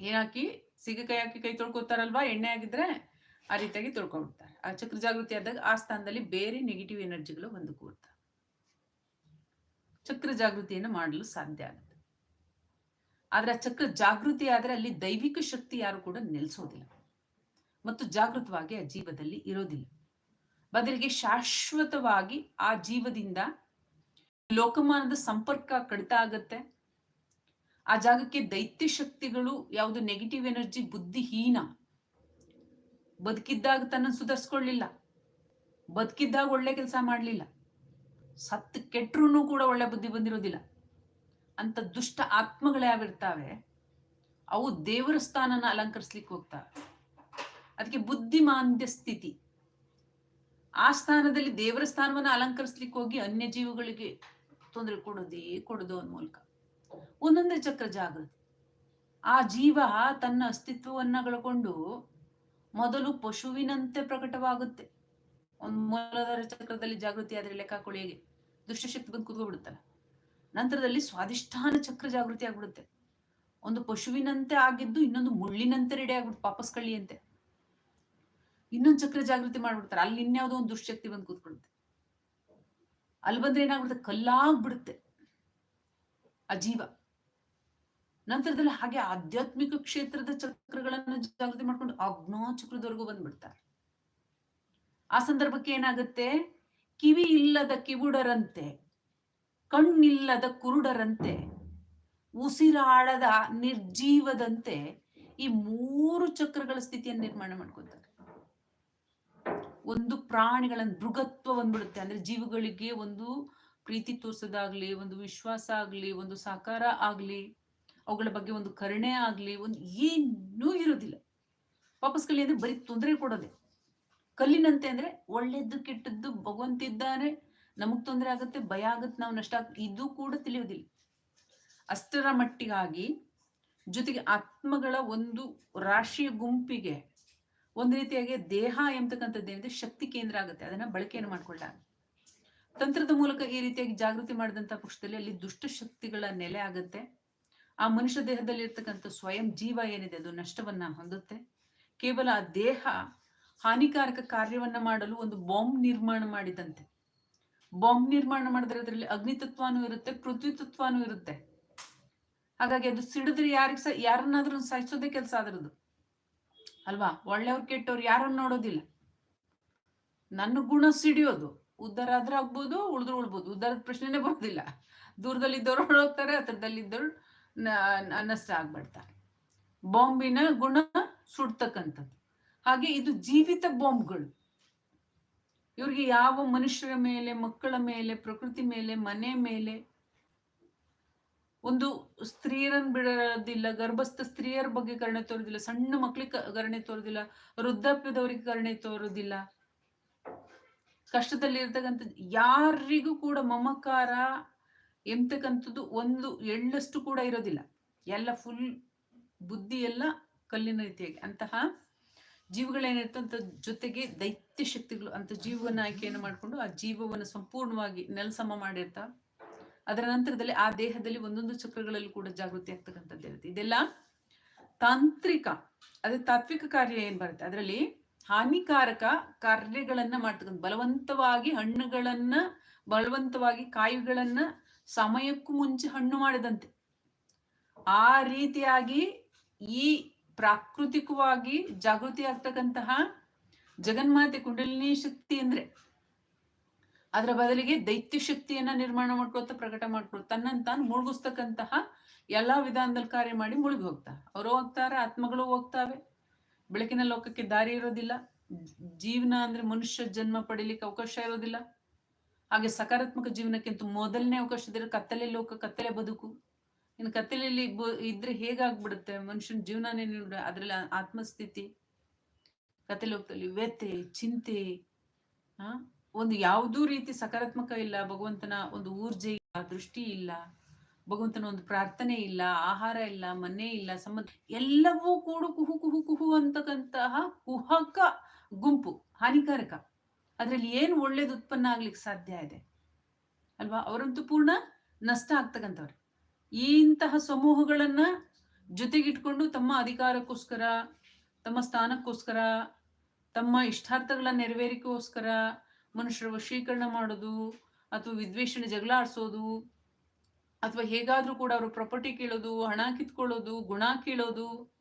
ಏನಾಕಿ, ಸಿಗಕಾಯಿ ಹಾಕಿ ಕೈ ತೊಳ್ಕೊತಾರಲ್ವಾ, ಎಣ್ಣೆ ಆಗಿದ್ರೆ ಆ ರೀತಿಯಾಗಿ ತೊಳ್ಕೊಂಡ್ಬಿಡ್ತಾರೆ ಆ ಚಕ್ರ ಜಾಗೃತಿ ಆದಾಗ ಆ ಸ್ಥಾನದಲ್ಲಿ ಬೇರೆ ನೆಗೆಟಿವ್ ಎನರ್ಜಿಗಳು ಬಂದು ಕೂರ್ತವೆ ಚಕ್ರ ಜಾಗೃತಿಯನ್ನು ಮಾಡಲು ಸಾಧ್ಯ ಆಗುತ್ತೆ. ಆದ್ರೆ ಆ ಚಕ್ರ ಜಾಗೃತಿ ಆದ್ರೆ ಅಲ್ಲಿ ದೈವಿಕ ಶಕ್ತಿ ಯಾರು ಕೂಡ ನಿಲ್ಸೋದಿಲ್ಲ. ಮತ್ತು ಜಾಗೃತವಾಗಿ ಆ ಜೀವದಲ್ಲಿ ಇರೋದಿಲ್ಲ. ಬದಲಿಗೆ ಶಾಶ್ವತವಾಗಿ ಆ ಜೀವದಿಂದ ಲೋಕಮಾನದ ಸಂಪರ್ಕ ಕಡಿತ ಆಗತ್ತೆ. ಆ ಜಾಗಕ್ಕೆ ದೈತ್ಯ ಶಕ್ತಿಗಳು, ಯಾವುದು ನೆಗೆಟಿವ್ ಎನರ್ಜಿ ಬುದ್ಧಿಹೀನ ಬದುಕಿದ್ದಾಗ ತನ್ನ ಸುಧಾರಿಸ್ಕೊಳ್ಳಿಲ್ಲ. ಬದುಕಿದ್ದಾಗ ಒಳ್ಳೆ ಕೆಲಸ ಮಾಡಲಿಲ್ಲ. ಸತ್ತು ಕೆಟ್ರೂ ಕೂಡ ಒಳ್ಳೆ ಬುದ್ಧಿ ಬಂದಿರೋದಿಲ್ಲ. ಅಂತ ದುಷ್ಟ ಆತ್ಮಗಳೇ ಆಗಿರ್ತಾವೆ. ಅವು ದೇವರ ಸ್ಥಾನನ ಅಲಂಕರಿಸ್ಲಿಕ್ಕೆ ಹೋಗ್ತಾವೆ. ಅದಕ್ಕೆ ಬುದ್ಧಿಮಾಂದ್ಯ ಸ್ಥಿತಿ. ಆ ಸ್ಥಾನದಲ್ಲಿ ದೇವರ ಸ್ಥಾನವನ್ನ ಅಲಂಕರಿಸ್ಲಿಕ್ಕೆ ಹೋಗಿ ಅನ್ಯ ಜೀವಿಗಳಿಗೆ ತೊಂದರೆ ಕೊಡೋದೇ ಕೊಡೋದು ಅನ್ನೋ ಮೂಲಕ. ಒಂದೊಂದೇ ಚಕ್ರ ಜಾಗೃತಿ. ಆ ಜೀವ ತನ್ನ ಅಸ್ತಿತ್ವವನ್ನ ಕಳ್ಕೊಂಡು ಮೊದಲು ಪಶುವಿನಂತೆ ಪ್ರಕಟವಾಗುತ್ತೆ. ಒಂದು ಮೂಲಾಧಾರ ಚಕ್ರದಲ್ಲಿ ಜಾಗೃತಿ ಆದ್ರೆ ಲೆಕ್ಕ ಹಾಕೊಳ್ಳಿ ಹೇಗೆ? ದುಷ್ಟಶಕ್ತಿ ಬಂದು ಕೂತ್ಕೊಬಿಡುತ್ತಲ್ಲ. ನಂತರದಲ್ಲಿ ಸ್ವಾದಿಷ್ಠಾನ ಚಕ್ರ ಜಾಗೃತಿ ಆಗ್ಬಿಡುತ್ತೆ ಒಂದು ಪಶುವಿನಂತೆ ಆಗಿದ್ದು ಇನ್ನೊಂದು ಮುಳ್ಳಿನಂತೆ ರೆಡಿ ಆಗ್ಬಿಡ್ತು ವಾಪಸ್ ಕಳ್ಳಿಯಂತೆ. ಇನ್ನೊಂದು ಚಕ್ರ ಜಾಗೃತಿ ಮಾಡ್ಬಿಡ್ತಾರೆ. ಅಲ್ಲಿ ಇನ್ಯಾವುದೋ ಒಂದು ದುಷ್ಟಶಕ್ತಿ ಬಂದು ಕೂತ್ಕೊಳುತ್ತೆ. ಅಲ್ಲಿ ಬಂದ್ರೆ ಏನಾಗ್ಬಿಡುತ್ತೆ? ಕಲ್ಲಾಗ್ಬಿಡುತ್ತೆ. ಅಜೀವ ಜೀವ. ನಂತರದಲ್ಲಿ ಹಾಗೆ ಆಧ್ಯಾತ್ಮಿಕ ಕ್ಷೇತ್ರದ ಚಕ್ರಗಳನ್ನು ಜಾಗೃತಿ ಮಾಡ್ಕೊಂಡು ಅಗ್ನೋ ಚಕ್ರದವರೆಗೂ ಬಂದ್ಬಿಡ್ತಾರೆ. ಆ ಸಂದರ್ಭಕ್ಕೆ ಏನಾಗುತ್ತೆ? ಕಿವಿ ಇಲ್ಲದ ಕಿವುಡರಂತೆ, ಕಣ್ಣಿಲ್ಲದ ಕುರುಡರಂತೆ ಉಸಿರಾಡದ ನಿರ್ಜೀವದಂತೆ ಈ ಮೂರು ಚಕ್ರಗಳ ಸ್ಥಿತಿಯನ್ನು ನಿರ್ಮಾಣ ಮಾಡ್ಕೊತಾರೆ. ಒಂದು ಪ್ರಾಣಿಗಳ ಮೃಗತ್ವ ಬಂದ್ಬಿಡುತ್ತೆ. ಅಂದ್ರೆ ಜೀವಗಳಿಗೆ ಒಂದು ಪ್ರೀತಿ ತೋರಿಸೋದಾಗ್ಲಿ, ಒಂದು ವಿಶ್ವಾಸ ಆಗ್ಲಿ, ಒಂದು ಸಾಕಾರ ಆಗ್ಲಿ ಅವುಗಳ ಬಗ್ಗೆ ಒಂದು ಕರುಣೆ ಆಗಲಿ, ಒಂದು ಏನೂ ಇರೋದಿಲ್ಲ. ವಾಪಸ್ ಕಲಿ ಅಂದರೆ ಬರೀ ತೊಂದರೆ ಕೊಡೋದೆ. ಕಲ್ಲಿನಂತೆ ಅಂದ್ರೆ ಒಳ್ಳೇದ್ದು ಕೆಟ್ಟದ್ದು ಭಗವಂತಿದ್ದಾನೆ ನಮಗೆ ತೊಂದರೆ ಆಗುತ್ತೆ, ಭಯ ಆಗುತ್ತೆ, ನಾವು ನಷ್ಟ ಇದು ಕೂಡ ತಿಳಿಯೋದಿಲ್ಲ ಅಷ್ಟರ ಮಟ್ಟಿಗಾಗಿ ಜೊತೆಗೆ ಆತ್ಮಗಳ ಒಂದು ರಾಶಿಯ ಗುಂಪಿಗೆ ಒಂದು ರೀತಿಯಾಗಿ ದೇಹ ಎಂಬತಕ್ಕಂಥದ್ದು ಏನಿದೆ, ಶಕ್ತಿ ಕೇಂದ್ರ ಆಗುತ್ತೆ. ಅದನ್ನ ಬಳಕೆಯನ್ನು ಮಾಡ್ಕೊಳ್ಳ ತಂತ್ರದ ಮೂಲಕ ಈ ರೀತಿಯಾಗಿ ಜಾಗೃತಿ ಮಾಡಿದಂತ ಪಕ್ಷದಲ್ಲಿ ಅಲ್ಲಿ ದುಷ್ಟ ಶಕ್ತಿಗಳ ನೆಲೆ ಆಗುತ್ತೆ. ಆ ಮನುಷ್ಯ ದೇಹದಲ್ಲಿ ಇರ್ತಕ್ಕಂಥ ಸ್ವಯಂ ಜೀವ ಏನಿದೆ, ಅದು ನಷ್ಟವನ್ನ ಹೊಂದುತ್ತೆ. ಕೇವಲ ಆ ದೇಹ ಹಾನಿಕಾರಕ ಕಾರ್ಯವನ್ನ ಮಾಡಲು ಒಂದು ಬಾಂಬ್ ನಿರ್ಮಾಣ ಮಾಡಿದಂತೆ. ಬಾಂಬ್ ನಿರ್ಮಾಣ ಮಾಡಿದ್ರೆ ಅದರಲ್ಲಿ ಅಗ್ನಿತತ್ವನೂ ಇರುತ್ತೆ, ಪೃಥ್ವಿ ತತ್ವನೂ ಇರುತ್ತೆ. ಹಾಗಾಗಿ ಅದು ಸಿಡಿದ್ರೆ ಯಾರಿಗೆ ಸ ಯಾರನ್ನಾದ್ರೂ ಸಹಿಸೋದೇ ಕೆಲಸ ಅದರದ್ದು ಅಲ್ವಾ? ಒಳ್ಳೆಯವ್ರು ಕೆಟ್ಟವ್ರು ಯಾರನ್ನು ನೋಡೋದಿಲ್ಲ. ನನ್ನ ಗುಣ ಸಿಡಿಯೋದು. ಉದ್ದಾರ ಆದ್ರೆ ಆಗ್ಬೋದು, ಉಳಿದ್ರು ಉಳ್ಬೋದು. ಉದ್ದಾರದ ಪ್ರಶ್ನೆನೇ ಬರೋದಿಲ್ಲ. ದೂರದಲ್ಲಿದ್ದವರು ಹೋಗ್ತಾರೆ, ಹತ್ರದಲ್ಲಿದ್ದವ್ರು ನಷ್ಟ ಆಗ್ಬಿಡ್ತಾರೆ ಬಾಂಬಿನ ಗುಣ ಸುಡ್ತಕ್ಕಂಥದ್ದು. ಹಾಗೆ ಇದು ಜೀವಿತ ಬಾಂಬ್ಗಳು. ಇವ್ರಿಗೆ ಯಾವ ಮನುಷ್ಯರ ಮೇಲೆ, ಮಕ್ಕಳ ಮೇಲೆ, ಪ್ರಕೃತಿ ಮೇಲೆ, ಮನೆ ಮೇಲೆ ಒಂದು ಸ್ತ್ರೀಯರನ್ನ ಬಿಡೋದಿಲ್ಲ, ಗರ್ಭಸ್ಥ ಸ್ತ್ರೀಯರ ಬಗ್ಗೆ ಕರುಣೆ ತೋರೋದಿಲ್ಲ, ಸಣ್ಣ ಮಕ್ಕಳಿಗೆ ಕರುಣೆ ತೋರೋದಿಲ್ಲ, ವೃದ್ಧಾಪ್ಯದವರಿಗೆ ಕರುಣೆ ತೋರೋದಿಲ್ಲ. ಕಷ್ಟದಲ್ಲಿ ಇರ್ತಕ್ಕಂಥ ಯಾರಿಗೂ ಕೂಡ ಮಮಕಾರ ಎಂತಕ್ಕಂಥದ್ದು ಒಂದು ಎಳ್ಳಷ್ಟು ಕೂಡ ಇರೋದಿಲ್ಲ. ಎಲ್ಲ ಫುಲ್ ಬುದ್ಧಿ ಎಲ್ಲ ಕಲ್ಲಿನ ರೀತಿಯಾಗಿ. ಅಂತಹ ಜೀವಗಳೇನಿರ್ತಂಥ ಜೊತೆಗೆ ದೈತ್ಯ ಶಕ್ತಿಗಳು, ಅಂತ ಜೀವನ ಆಯ್ಕೆಯನ್ನು ಮಾಡಿಕೊಂಡು ಆ ಜೀವವನ್ನು ಸಂಪೂರ್ಣವಾಗಿ ನೆಲಸಮ ಮಾಡಿರ್ತಾ, ಅದರ ನಂತರದಲ್ಲಿ ಆ ದೇಹದಲ್ಲಿ ಒಂದೊಂದು ಚಕ್ರಗಳಲ್ಲಿ ಕೂಡ ಜಾಗೃತಿ ಆಗ್ತಕ್ಕಂಥದ್ದು ಇರುತ್ತೆ. ಇದೆಲ್ಲ ತಾಂತ್ರಿಕ, ಅದೇ ತಾತ್ವಿಕ ಕಾರ್ಯ ಏನ್ ಬರುತ್ತೆ? ಅದರಲ್ಲಿ ಹಾನಿಕಾರಕ ಕಾರ್ಯಗಳನ್ನ ಮಾಡ್ತಕ್ಕಂಥ, ಬಲವಂತವಾಗಿ ಹಣ್ಣುಗಳನ್ನ, ಬಲವಂತವಾಗಿ ಕಾಯಿಗಳನ್ನ ಸಮಯಕ್ಕೂ ಮುಂಚೆ ಹಣ್ಣು ಮಾಡಿದಂತೆ. ಆ ರೀತಿಯಾಗಿ ಈ ಪ್ರಾಕೃತಿಕವಾಗಿ ಜಾಗೃತಿ ಆಗ್ತಕ್ಕಂತಹ ಜಗನ್ಮಾತೆ ಕುಂಡಲಿನಿ ಶಕ್ತಿ ಅಂದ್ರೆ ಅದರ ಬದಲಿಗೆ ದೈತ್ಯ ಶಕ್ತಿಯನ್ನ ನಿರ್ಮಾಣ ಮಾಡ್ಕೊತ ಪ್ರಕಟ ಮಾಡ್ಕೊತ ತನ್ನನ್ನು ತಾನು ಮುಳುಗಿಸ್ತಕ್ಕಂತಹ ಎಲ್ಲಾ ವಿಧಾನದಲ್ಲಿ ಕಾರ್ಯ ಮಾಡಿ ಮುಳುಗಿ ಹೋಗ್ತಾರೆ ಅವರು ಹೋಗ್ತಾರೆ, ಆತ್ಮಗಳು ಹೋಗ್ತಾವೆ. ಬೆಳಕಿನ ಲೋಕಕ್ಕೆ ದಾರಿ ಇರೋದಿಲ್ಲ. ಜೀವನ ಅಂದ್ರೆ ಮನುಷ್ಯ ಜನ್ಮ ಪಡಿಲಿಕ್ಕೆ ಅವಕಾಶ ಇರೋದಿಲ್ಲ. ಹಾಗೆ ಸಕಾರಾತ್ಮಕ ಜೀವನಕ್ಕಿಂತ ಮೊದಲನೇ ಅವಕಾಶದಲ್ಲಿ ಕತ್ತಲೆ ಲೋಕ, ಕತ್ತಲೆ ಬದುಕು. ಇನ್ನು ಕತ್ತಲೆಯಲ್ಲಿ ಇದ್ರೆ ಹೇಗಾಗ್ಬಿಡುತ್ತೆ? ಮನುಷ್ಯನ ಜೀವನನೇ ಅದ್ರಲ್ಲಿ ಆತ್ಮಸ್ಥಿತಿ, ಕತ್ತಲೆ ಲೋಕದಲ್ಲಿ ವ್ಯಥೆ, ಚಿಂತೆ, ಆ? ಒಂದು ಯಾವುದೂ ರೀತಿ ಸಕಾರಾತ್ಮಕ ಇಲ್ಲ, ಭಗವಂತನ ಒಂದು ಊರ್ಜೆ ಇಲ್ಲ, ದೃಷ್ಟಿ ಇಲ್ಲ, ಭಗವಂತನ ಒಂದು ಪ್ರಾರ್ಥನೆ ಇಲ್ಲ, ಆಹಾರ ಇಲ್ಲ, ಮನೆ ಇಲ್ಲ, ಸಂಬಂಧ ಎಲ್ಲವೂ ಕೂಡ ಕುಹು ಕುಹು ಕುಹು ಅಂತಕ್ಕಂತಹ ಕುಹಕ ಗುಂಪು, ಹಾನಿಕಾರಕ. ಅದ್ರಲ್ಲಿ ಏನು ಒಳ್ಳೇದು ಉತ್ಪನ್ನ ಆಗ್ಲಿಕ್ಕೆ ಸಾಧ್ಯ ಇದೆ? ಅಲ್ವಾ? ಅವರಂತೂ ಪೂರ್ಣ ನಷ್ಟ ಆಗ್ತಕ್ಕಂಥವ್ರು. ಇಂತಹ ಸಮೂಹಗಳನ್ನ ಜೊತೆಗಿಟ್ಕೊಂಡು ತಮ್ಮ ಅಧಿಕಾರಕ್ಕೋಸ್ಕರ, ತಮ್ಮ ಸ್ಥಾನಕ್ಕೋಸ್ಕರ, ತಮ್ಮ ಇಷ್ಟಾರ್ಥಗಳ ನೆರವೇರಿಕೋಸ್ಕರ ಮನುಷ್ಯರ ವಶೀಕರಣ ಮಾಡೋದು, ಅಥವಾ ವಿದ್ವೇಷಣೆ ಜಗಳ ಆಡಿಸೋದು, ಅಥವಾ ಹೇಗಾದ್ರೂ ಕೂಡ ಅವರು ಪ್ರಾಪರ್ಟಿ ಕೇಳೋದು, ಹಣ ಕಿತ್ಕೊಳ್ಳೋದು, ಗುಣ ಕೀಳೋದು,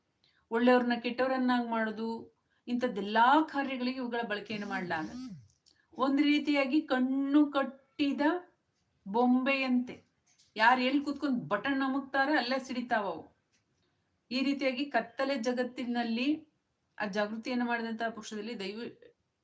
ಒಳ್ಳೆಯವ್ರನ್ನ ಕೆಟ್ಟವರನ್ನಾಗಿ ಮಾಡೋದು, ಇಂಥದ್ದೆಲ್ಲಾ ಕಾರ್ಯಗಳಿಗೆ ಇವುಗಳ ಬಳಕೆಯನ್ನು ಮಾಡಲಾಗ ಒಂದು ರೀತಿಯಾಗಿ ಕಣ್ಣು ಕಟ್ಟಿದ ಬೊಂಬೆಯಂತೆ. ಯಾರು ಎಲ್ಲಿ ಕೂತ್ಕೊಂಡು ಬಟನ್ ನಮುಕ್ತಾರೆ ಅಲ್ಲೇ ಸಿಡಿತಾವವು ಈ ರೀತಿಯಾಗಿ ಕತ್ತಲೆ ಜಗತ್ತಿನಲ್ಲಿ ಆ ಜಾಗೃತಿಯನ್ನು ಮಾಡಿದಂತಹ ಪುರುಷದಲ್ಲಿ ದೈವ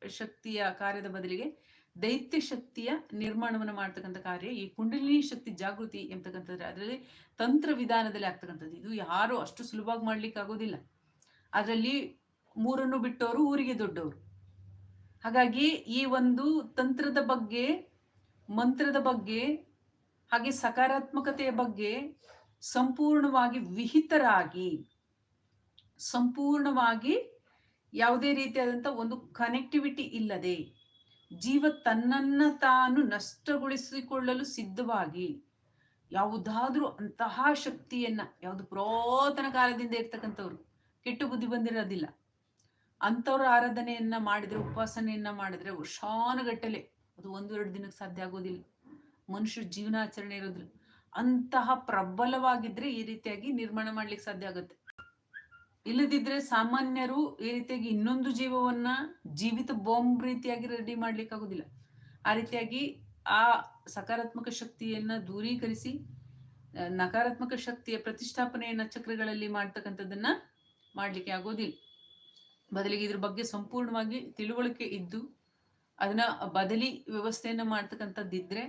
ಶಕ್ತಿಯ ಕಾರ್ಯದ ಬದಲಿಗೆ ದೈತ್ಯ ಶಕ್ತಿಯ ನಿರ್ಮಾಣವನ್ನು ಮಾಡ್ತಕ್ಕಂಥ ಕಾರ್ಯ, ಈ ಕುಂಡಲಿನಿ ಶಕ್ತಿ ಜಾಗೃತಿ ಎಂಬತಕ್ಕಂಥದ್ದು. ಅದರಲ್ಲಿ ತಂತ್ರ ವಿಧಾನದಲ್ಲಿ ಆಗ್ತಕ್ಕಂಥದ್ದು. ಇದು ಯಾರು ಅಷ್ಟು ಸುಲಭವಾಗಿ ಮಾಡ್ಲಿಕ್ಕೆ ಆಗೋದಿಲ್ಲ ಅದರಲ್ಲಿ ಮೂರನ್ನು ಬಿಟ್ಟವರು ಊರಿಗೆ ದೊಡ್ಡವರು. ಹಾಗಾಗಿ ಈ ಒಂದು ತಂತ್ರದ ಬಗ್ಗೆ, ಮಂತ್ರದ ಬಗ್ಗೆ, ಹಾಗೆ ಸಕಾರಾತ್ಮಕತೆಯ ಬಗ್ಗೆ ಸಂಪೂರ್ಣವಾಗಿ ವಿಹಿತರಾಗಿ, ಸಂಪೂರ್ಣವಾಗಿ ಯಾವುದೇ ರೀತಿಯಾದಂಥ ಒಂದು ಕನೆಕ್ಟಿವಿಟಿ ಇಲ್ಲದೆ, ಜೀವ ತನ್ನನ್ನ ತಾನು ನಷ್ಟಗೊಳಿಸಿಕೊಳ್ಳಲು ಸಿದ್ಧವಾಗಿ ಯಾವುದಾದ್ರೂ ಅಂತಹ ಶಕ್ತಿಯನ್ನ, ಯಾವುದು ಪುರಾತನ ಕಾಲದಿಂದ ಇರ್ತಕ್ಕಂಥವ್ರು, ಕೆಟ್ಟು ಬುದ್ಧಿ ಬಂದಿರೋದಿಲ್ಲ. ಅಂಥವ್ರ ಆರಾಧನೆಯನ್ನ ಮಾಡಿದ್ರೆ, ಉಪಾಸನೆಯನ್ನ ಮಾಡಿದ್ರೆ ವರ್ಷಾನುಗಟ್ಟಲೆ ಅದು ಒಂದು ಎರಡು ದಿನಕ್ಕೆ ಸಾಧ್ಯ ಆಗೋದಿಲ್ಲ. ಮನುಷ್ಯ ಜೀವನಾಚರಣೆ ಇರೋದಿಲ್ಲ ಅಂತಹ ಪ್ರಬಲವಾಗಿದ್ರೆ ಈ ರೀತಿಯಾಗಿ ನಿರ್ಮಾಣ ಮಾಡ್ಲಿಕ್ಕೆ ಸಾಧ್ಯ ಆಗುತ್ತೆ. ಇಲ್ಲದಿದ್ರೆ ಸಾಮಾನ್ಯರು ಈ ರೀತಿಯಾಗಿ ಇನ್ನೊಂದು ಜೀವವನ್ನ ಜೀವಿತ ಬಾಂಬ್ ರೀತಿಯಾಗಿ ರೆಡಿ ಮಾಡ್ಲಿಕ್ಕೆ ಆಗೋದಿಲ್ಲ. ಆ ರೀತಿಯಾಗಿ ಆ ಸಕಾರಾತ್ಮಕ ಶಕ್ತಿಯನ್ನ ದೂರೀಕರಿಸಿ ನಕಾರಾತ್ಮಕ ಶಕ್ತಿಯ ಪ್ರತಿಷ್ಠಾಪನೆಯನ್ನ ಚಕ್ರಗಳಲ್ಲಿ ಮಾಡ್ತಕ್ಕಂಥದ್ದನ್ನ ಮಾಡ್ಲಿಕ್ಕೆ ಆಗೋದಿಲ್ಲ. ಬದಲಿಗೆ ಇದ್ರ ಬಗ್ಗೆ ಸಂಪೂರ್ಣವಾಗಿ ತಿಳುವಳಿಕೆ ಇದ್ದು ಅದನ್ನ ಬದಲಿ ವ್ಯವಸ್ಥೆಯನ್ನ ಮಾಡ್ತಕ್ಕಂಥದ್ದಿದ್ರೆ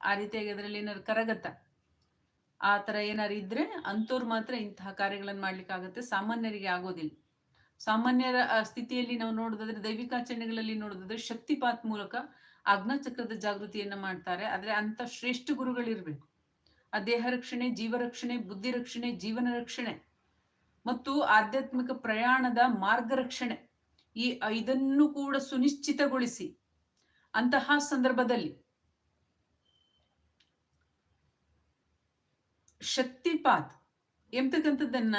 ಆ ರೀತಿಯಾಗಿ ಅದರಲ್ಲಿ ಏನಾದ್ರು ಕರಗತ್ತ ಆ ಥರ ಏನಾರು ಇದ್ರೆ ಅಂಥವ್ರು ಮಾತ್ರ ಇಂತಹ ಕಾರ್ಯಗಳನ್ನು ಮಾಡ್ಲಿಕ್ಕೆ ಆಗುತ್ತೆ, ಸಾಮಾನ್ಯರಿಗೆ ಆಗೋದಿಲ್ಲ. ಸಾಮಾನ್ಯರ ಸ್ಥಿತಿಯಲ್ಲಿ ನಾವು ನೋಡೋದಾದ್ರೆ ದೈವಿಕಾಚರಣೆಗಳಲ್ಲಿ ನೋಡೋದಾದ್ರೆ ಶಕ್ತಿಪಾತ್ ಮೂಲಕ ಚಕ್ರದ ಜಾಗೃತಿಯನ್ನ ಮಾಡ್ತಾರೆ. ಆದ್ರೆ ಅಂತ ಶ್ರೇಷ್ಠ ಗುರುಗಳಿರ್ಬೇಕು. ಆ ದೇಹ ರಕ್ಷಣೆ, ಜೀವ ರಕ್ಷಣೆ, ಬುದ್ಧಿ ರಕ್ಷಣೆ, ಜೀವನ ರಕ್ಷಣೆ. ಮತ್ತು ಆಧ್ಯಾತ್ಮಿಕ ಪ್ರಯಾಣದ ಮಾರ್ಗರಕ್ಷಣೆ ಈ ಐದನ್ನು ಕೂಡ ಸುನಿಶ್ಚಿತಗೊಳಿಸಿ. ಅಂತಹ ಸಂದರ್ಭದಲ್ಲಿ ಶಕ್ತಿಪಾತ್ ಎಂಬತಕ್ಕಂಥದ್ದನ್ನ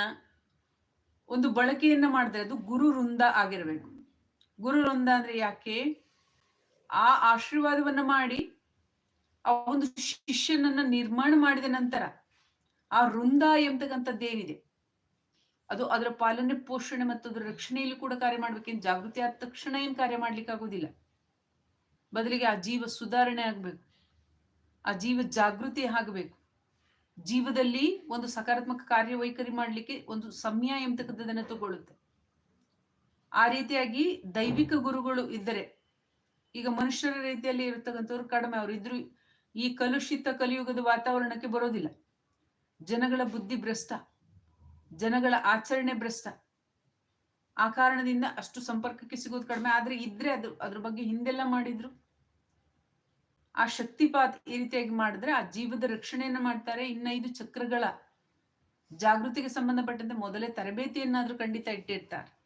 ಒಂದು ಬಳಕೆಯನ್ನ ಮಾಡಿದ್ರೆ ಅದು ಗುರು ವೃಂದ ಆಗಿರಬೇಕು. ಗುರು ವೃಂದ ಅಂದ್ರೆ ಯಾಕೆ? ಆ ಆಶೀರ್ವಾದವನ್ನ ಮಾಡಿ ಆ ಒಂದು ಶಿಷ್ಯನನ್ನ ನಿರ್ಮಾಣ ಮಾಡಿದ ನಂತರ ಆ ವೃಂದ ಎಂಬತಕ್ಕಂಥದ್ದೇನಿದೆ ಅದು ಅದರ ಪಾಲನೆ, ಪೋಷಣೆ ಮತ್ತು ಅದರ ರಕ್ಷಣೆಯಲ್ಲಿ ಕೂಡ ಕಾರ್ಯ ಮಾಡ್ಬೇಕೇನು ಜಾಗೃತಿ ಆದ ತಕ್ಷಣ ಏನು ಕಾರ್ಯ ಮಾಡ್ಲಿಕ್ಕೆ ಆಗೋದಿಲ್ಲ. ಬದಲಿಗೆ ಆ ಜೀವ ಸುಧಾರಣೆ ಆಗ್ಬೇಕು. ಆ ಜೀವ ಜಾಗೃತಿ ಆಗಬೇಕು. ಜೀವದಲ್ಲಿ ಒಂದು ಸಕಾರಾತ್ಮಕ ಕಾರ್ಯವೈಖರಿ ಮಾಡಲಿಕ್ಕೆ ಒಂದು ಸಮಯ ಎಂಬತಕ್ಕಂಥದ್ದನ್ನು ತಗೊಳ್ಳುತ್ತೆ. ಆ ರೀತಿಯಾಗಿ ದೈವಿಕ ಗುರುಗಳು ಇದ್ದರೆ, ಈಗ ಮನುಷ್ಯರ ರೀತಿಯಲ್ಲಿ ಇರತಕ್ಕಂಥವ್ರು ಕಡಿಮೆ. ಅವರು ಇದ್ರು ಈ ಕಲುಷಿತ ಕಲಿಯುಗದ ವಾತಾವರಣಕ್ಕೆ ಬರೋದಿಲ್ಲ. ಜನಗಳ ಬುದ್ಧಿ ಭ್ರಷ್ಟ. ಜನಗಳ ಆಚರಣೆ ಭ್ರಷ್ಟ. ಆ ಕಾರಣದಿಂದ ಅಷ್ಟು ಸಂಪರ್ಕಕ್ಕೆ ಸಿಗೋದು ಕಡಿಮೆ. ಆದ್ರೆ ಇದ್ರೆ ಅದು, ಅದ್ರ ಬಗ್ಗೆ ಹಿಂದೆಲ್ಲ ಮಾಡಿದ್ರು. ಆ ಶಕ್ತಿಪಾತ್ ಈ ರೀತಿಯಾಗಿ ಮಾಡಿದ್ರೆ ಆ ಜೀವದ ರಕ್ಷಣೆಯನ್ನ ಮಾಡ್ತಾರೆ. ಇನ್ನೈದು ಚಕ್ರಗಳ ಜಾಗೃತಿಗೆ ಸಂಬಂಧಪಟ್ಟಂತೆ ಮೊದಲೇ ತರಬೇತಿಯನ್ನಾದ್ರೂ ಖಂಡಿತ ಇಟ್ಟಿರ್ತಾರೆ.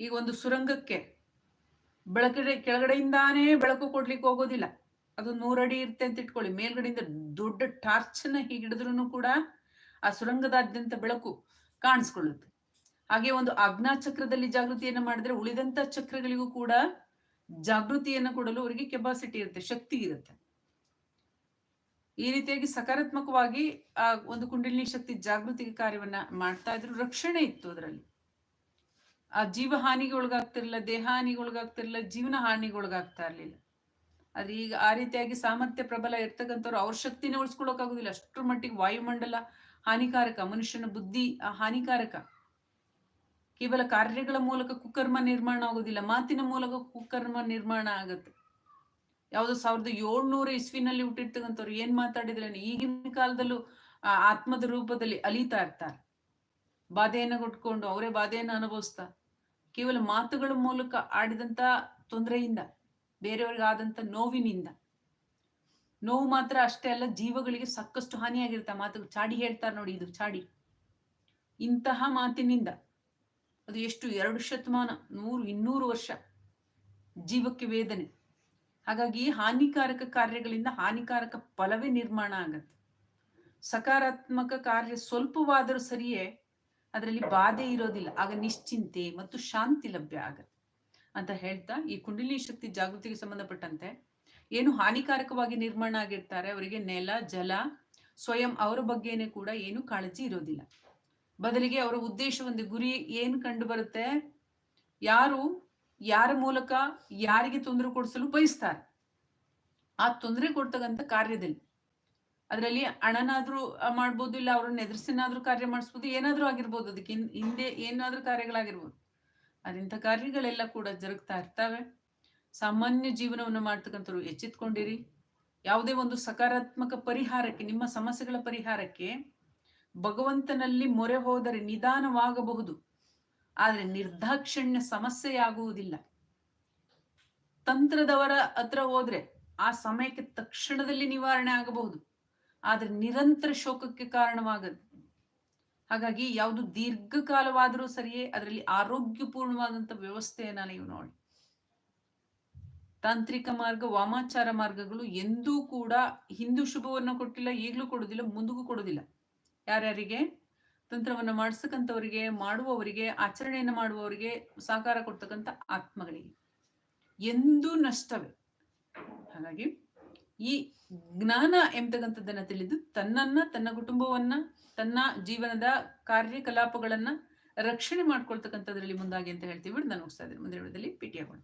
ಈಗ ಒಂದು ಸುರಂಗಕ್ಕೆ ಬೆಳಕಡೆ, ಕೆಳಗಡೆಯಿಂದಾನೇ ಬೆಳಕು ಕೊಡ್ಲಿಕ್ಕೆ ಹೋಗೋದಿಲ್ಲ. ಅದು ನೂರಡಿ ಇರುತ್ತೆ ಅಂತ ಇಟ್ಕೊಳ್ಳಿ. ಮೇಲ್ಗಡೆಯಿಂದ ದೊಡ್ಡ ಟಾರ್ಚನ್ನ ಹೀಗಿಡಿದ್ರು ಕೂಡ ಆ ಸುರಂಗದಾದ್ಯಂತ ಬೆಳಕು ಕಾಣಿಸ್ಕೊಳ್ಳುತ್ತೆ. ಹಾಗೆ ಒಂದು ಆಜ್ಞಾ ಚಕ್ರದಲ್ಲಿ ಜಾಗೃತಿಯನ್ನು ಮಾಡಿದ್ರೆ ಉಳಿದಂತ ಚಕ್ರಗಳಿಗೂ ಕೂಡ ಜಾಗೃತಿಯನ್ನು ಕೊಡಲು ಅವರಿಗೆ ಕೆಪಾಸಿಟಿ ಇರುತ್ತೆ, ಶಕ್ತಿ ಇರುತ್ತೆ. ಈ ರೀತಿಯಾಗಿ ಸಕಾರಾತ್ಮಕವಾಗಿ ಆ ಒಂದು ಕುಂಡಲಿನಿ ಶಕ್ತಿ ಜಾಗೃತಿ ಕಾರ್ಯವನ್ನ ಮಾಡ್ತಾ ಇದ್ರು, ರಕ್ಷಣೆ ಇತ್ತು ಅದರಲ್ಲಿ. ಆ ಜೀವ ಹಾನಿಗೆ ಒಳಗಾಗ್ತಿರ್ಲಿಲ್ಲ ದೇಹ ಹಾನಿಗೆ ಒಳಗಾಗ್ತಿರ್ಲಿಲ್ಲ, ಜೀವನ ಹಾನಿಗೆ ಒಳಗಾಗ್ತಾ ಇರ್ಲಿಲ್ಲ. ಆದ್ರೆ ಈಗ ಆ ರೀತಿಯಾಗಿ ಸಾಮರ್ಥ್ಯ ಪ್ರಬಲ ಇರ್ತಕ್ಕಂಥವ್ರು ಅವ್ರ ಶಕ್ತಿನೇ ಉಳಿಸ್ಕೊಳಕ್ ಅಷ್ಟರ ಮಟ್ಟಿಗೆ ವಾಯುಮಂಡಲ ಹಾನಿಕಾರಕ, ಮನುಷ್ಯನ ಬುದ್ಧಿ ಹಾನಿಕಾರಕ. ಕೇವಲ ಕಾರ್ಯಗಳ ಮೂಲಕ ಕುಕರ್ಮ ನಿರ್ಮಾಣ ಆಗೋದಿಲ್ಲ, ಮಾತಿನ ಮೂಲಕ ಕುಕರ್ಮ ನಿರ್ಮಾಣ ಆಗುತ್ತೆ. ಯಾವುದೋ ಸಾವಿರದ ಏಳ್ನೂರ ಇಸ್ವಿನಲ್ಲಿ ಹುಟ್ಟಿರ್ತಕ್ಕಂಥವ್ರು ಏನ್ ಮಾತಾಡಿದ್ರೆ ಈಗಿನ ಕಾಲದಲ್ಲೂ ಆತ್ಮದ ರೂಪದಲ್ಲಿ ಅಲಿತಾ ಇರ್ತಾರೆ. ಬಾಧೆಯನ್ನು ಕೊಟ್ಕೊಂಡು ಅವರೇ ಬಾಧೆಯನ್ನು ಅನುಭವಿಸ್ತಾ ಕೇವಲ ಮಾತುಗಳ ಮೂಲಕ ಆಡಿದಂತ ತೊಂದರೆಯಿಂದ ಬೇರೆಯವ್ರಿಗೆ ಆದಂತ ನೋವಿನಿಂದ ನೋವು ಮಾತ್ರ ಅಷ್ಟೇ ಅಲ್ಲ, ಜೀವಗಳಿಗೆ ಸಾಕಷ್ಟು ಹಾನಿಯಾಗಿರುತ್ತೆ. ಮಾತು ಚಾಡಿ ಹೇಳ್ತಾರೆ ನೋಡಿ ಇದು, ಚಾಡಿ. ಇಂತಹ ಮಾತಿನಿಂದ ಅದು ಎಷ್ಟು, ಎರಡು ಶತಮಾನ, ನೂರು, ಇನ್ನೂರು ವರ್ಷ ಜೀವಕ್ಕೆ ವೇದನೆ. ಹಾಗಾಗಿ ಹಾನಿಕಾರಕ ಕಾರ್ಯಗಳಿಂದ ಹಾನಿಕಾರಕ ಫಲವೇ ನಿರ್ಮಾಣ ಆಗತ್ತೆ. ಸಕಾರಾತ್ಮಕ ಕಾರ್ಯ ಸ್ವಲ್ಪವಾದರೂ ಸರಿಯೇ, ಅದರಲ್ಲಿ ಬಾಧೆ ಇರೋದಿಲ್ಲ. ಆಗ ನಿಶ್ಚಿಂತೆ ಮತ್ತು ಶಾಂತಿ ಲಭ್ಯ ಆಗತ್ತೆ. ಅಂತ ಹೇಳ್ತಾ ಈ ಕುಂಡಲಿ ಶಕ್ತಿ ಜಾಗೃತಿಗೆ ಸಂಬಂಧಪಟ್ಟಂತೆ ಏನು ಹಾನಿಕಾರಕವಾಗಿ ನಿರ್ಮಾಣ ಆಗಿರ್ತಾರೆ, ಅವರಿಗೆ ನೆಲ, ಜಲ, ಸ್ವಯಂ ಅವರ ಬಗ್ಗೆನೇ ಕೂಡ ಏನು ಕಾಳಜಿ ಇರೋದಿಲ್ಲ. ಬದಲಿಗೆ ಅವರ ಉದ್ದೇಶ ಒಂದು ಗುರಿ ಏನು ಕಂಡು ಬರುತ್ತೆ, ಯಾರು, ಯಾರ ಮೂಲಕ ಯಾರಿಗೆ ತೊಂದರೆ ಕೊಡಿಸಲು ಬಯಸ್ತಾರೆ, ಆ ತೊಂದರೆ ಕೊಡ್ತಕ್ಕಂಥ ಕಾರ್ಯದಲ್ಲಿ. ಅದರಲ್ಲಿ ಹಣನಾದ್ರೂ ಮಾಡ್ಬೋದು, ಇಲ್ಲ ಅವ್ರನ್ನ ಎದುರಿಸಿನಾದ್ರೂ ಕಾರ್ಯ ಮಾಡಿಸ್ಬೋದು, ಏನಾದ್ರೂ ಆಗಿರ್ಬೋದು, ಅದಕ್ಕೆ ಹಿಂದೆ ಏನಾದ್ರೂ ಕಾರ್ಯಗಳಾಗಿರ್ಬೋದು. ಅದಿಂಥ ಕಾರ್ಯಗಳೆಲ್ಲ ಕೂಡ ಜರುಗ್ತಾ ಇರ್ತವೆ. ಸಾಮಾನ್ಯ ಜೀವನವನ್ನು ಮಾಡ್ತಕ್ಕಂಥವ್ರು ಎಚ್ಚೆತ್ಕೊಂಡಿರಿ. ಯಾವುದೇ ಒಂದು ಸಕಾರಾತ್ಮಕ ಪರಿಹಾರಕ್ಕೆ, ನಿಮ್ಮ ಸಮಸ್ಯೆಗಳ ಪರಿಹಾರಕ್ಕೆ ಭಗವಂತನಲ್ಲಿ ಮೊರೆ ಹೋದರೆ ನಿಧಾನವಾಗಬಹುದು. ಆದರೆ ನಿರ್ದಾಕ್ಷಿಣ್ಯ ಸಮಸ್ಯೆಯಾಗುವುದಿಲ್ಲ. ತಂತ್ರದವರ ಹತ್ರ ಹೋದ್ರೆ ಆ ಸಮಯಕ್ಕೆ ತಕ್ಷಣದಲ್ಲಿ ನಿವಾರಣೆ ಆಗಬಹುದು. ಆದ್ರೆ ನಿರಂತರ ಶೋಕಕ್ಕೆ ಕಾರಣವಾಗದು. ಹಾಗಾಗಿ ಯಾವುದು ದೀರ್ಘಕಾಲವಾದರೂ ಸರಿಯೇ, ಅದರಲ್ಲಿ ಆರೋಗ್ಯಪೂರ್ಣವಾದಂತ ವ್ಯವಸ್ಥೆಯನ್ನ ನೀವು ನೋಡಿ. ತಾಂತ್ರಿಕ ಮಾರ್ಗ, ವಾಮಾಚಾರ ಮಾರ್ಗಗಳು ಎಂದೂ ಕೂಡ ಹಿಂದೂ ಶುಭವನ್ನು ಕೊಟ್ಟಿಲ್ಲ, ಈಗಲೂ ಕೊಡೋದಿಲ್ಲ, ಮುಂದಿಗೂ ಕೊಡೋದಿಲ್ಲ. ಯಾರ್ಯಾರಿಗೆ? ತಂತ್ರವನ್ನು ಮಾಡಿಸ್ತಕ್ಕಂಥವರಿಗೆ ಮಾಡುವವರಿಗೆ, ಆಚರಣೆಯನ್ನು ಮಾಡುವವರಿಗೆ ಸಹಕಾರ ಕೊಡ್ತಕ್ಕಂಥ ಆತ್ಮಗಳಿಗೆ. ಎಂದೂ ನಷ್ಟವೇ. ಹಾಗಾಗಿ ಈ ಜ್ಞಾನ ಎಂಬತಕ್ಕಂಥದ್ದನ್ನ ತಿಳಿದು ತನ್ನನ್ನ, ತನ್ನ ಕುಟುಂಬವನ್ನ, ತನ್ನ ಜೀವನದ ಕಾರ್ಯಕಲಾಪಗಳನ್ನ ರಕ್ಷಣೆ ಮಾಡ್ಕೊಳ್ತಕ್ಕಂಥದ್ರಲ್ಲಿ ಮುಂದಾಗಿ ಅಂತ ಹೇಳ್ತೀವಿ. ನಾನು ಹೋಗ್ತಾ ಇದ್ದೀನಿ. ಮುಂದಿನ ವಿಡಿಯೋದಲ್ಲಿ ಭೇಟಿಯಾಗೋಣ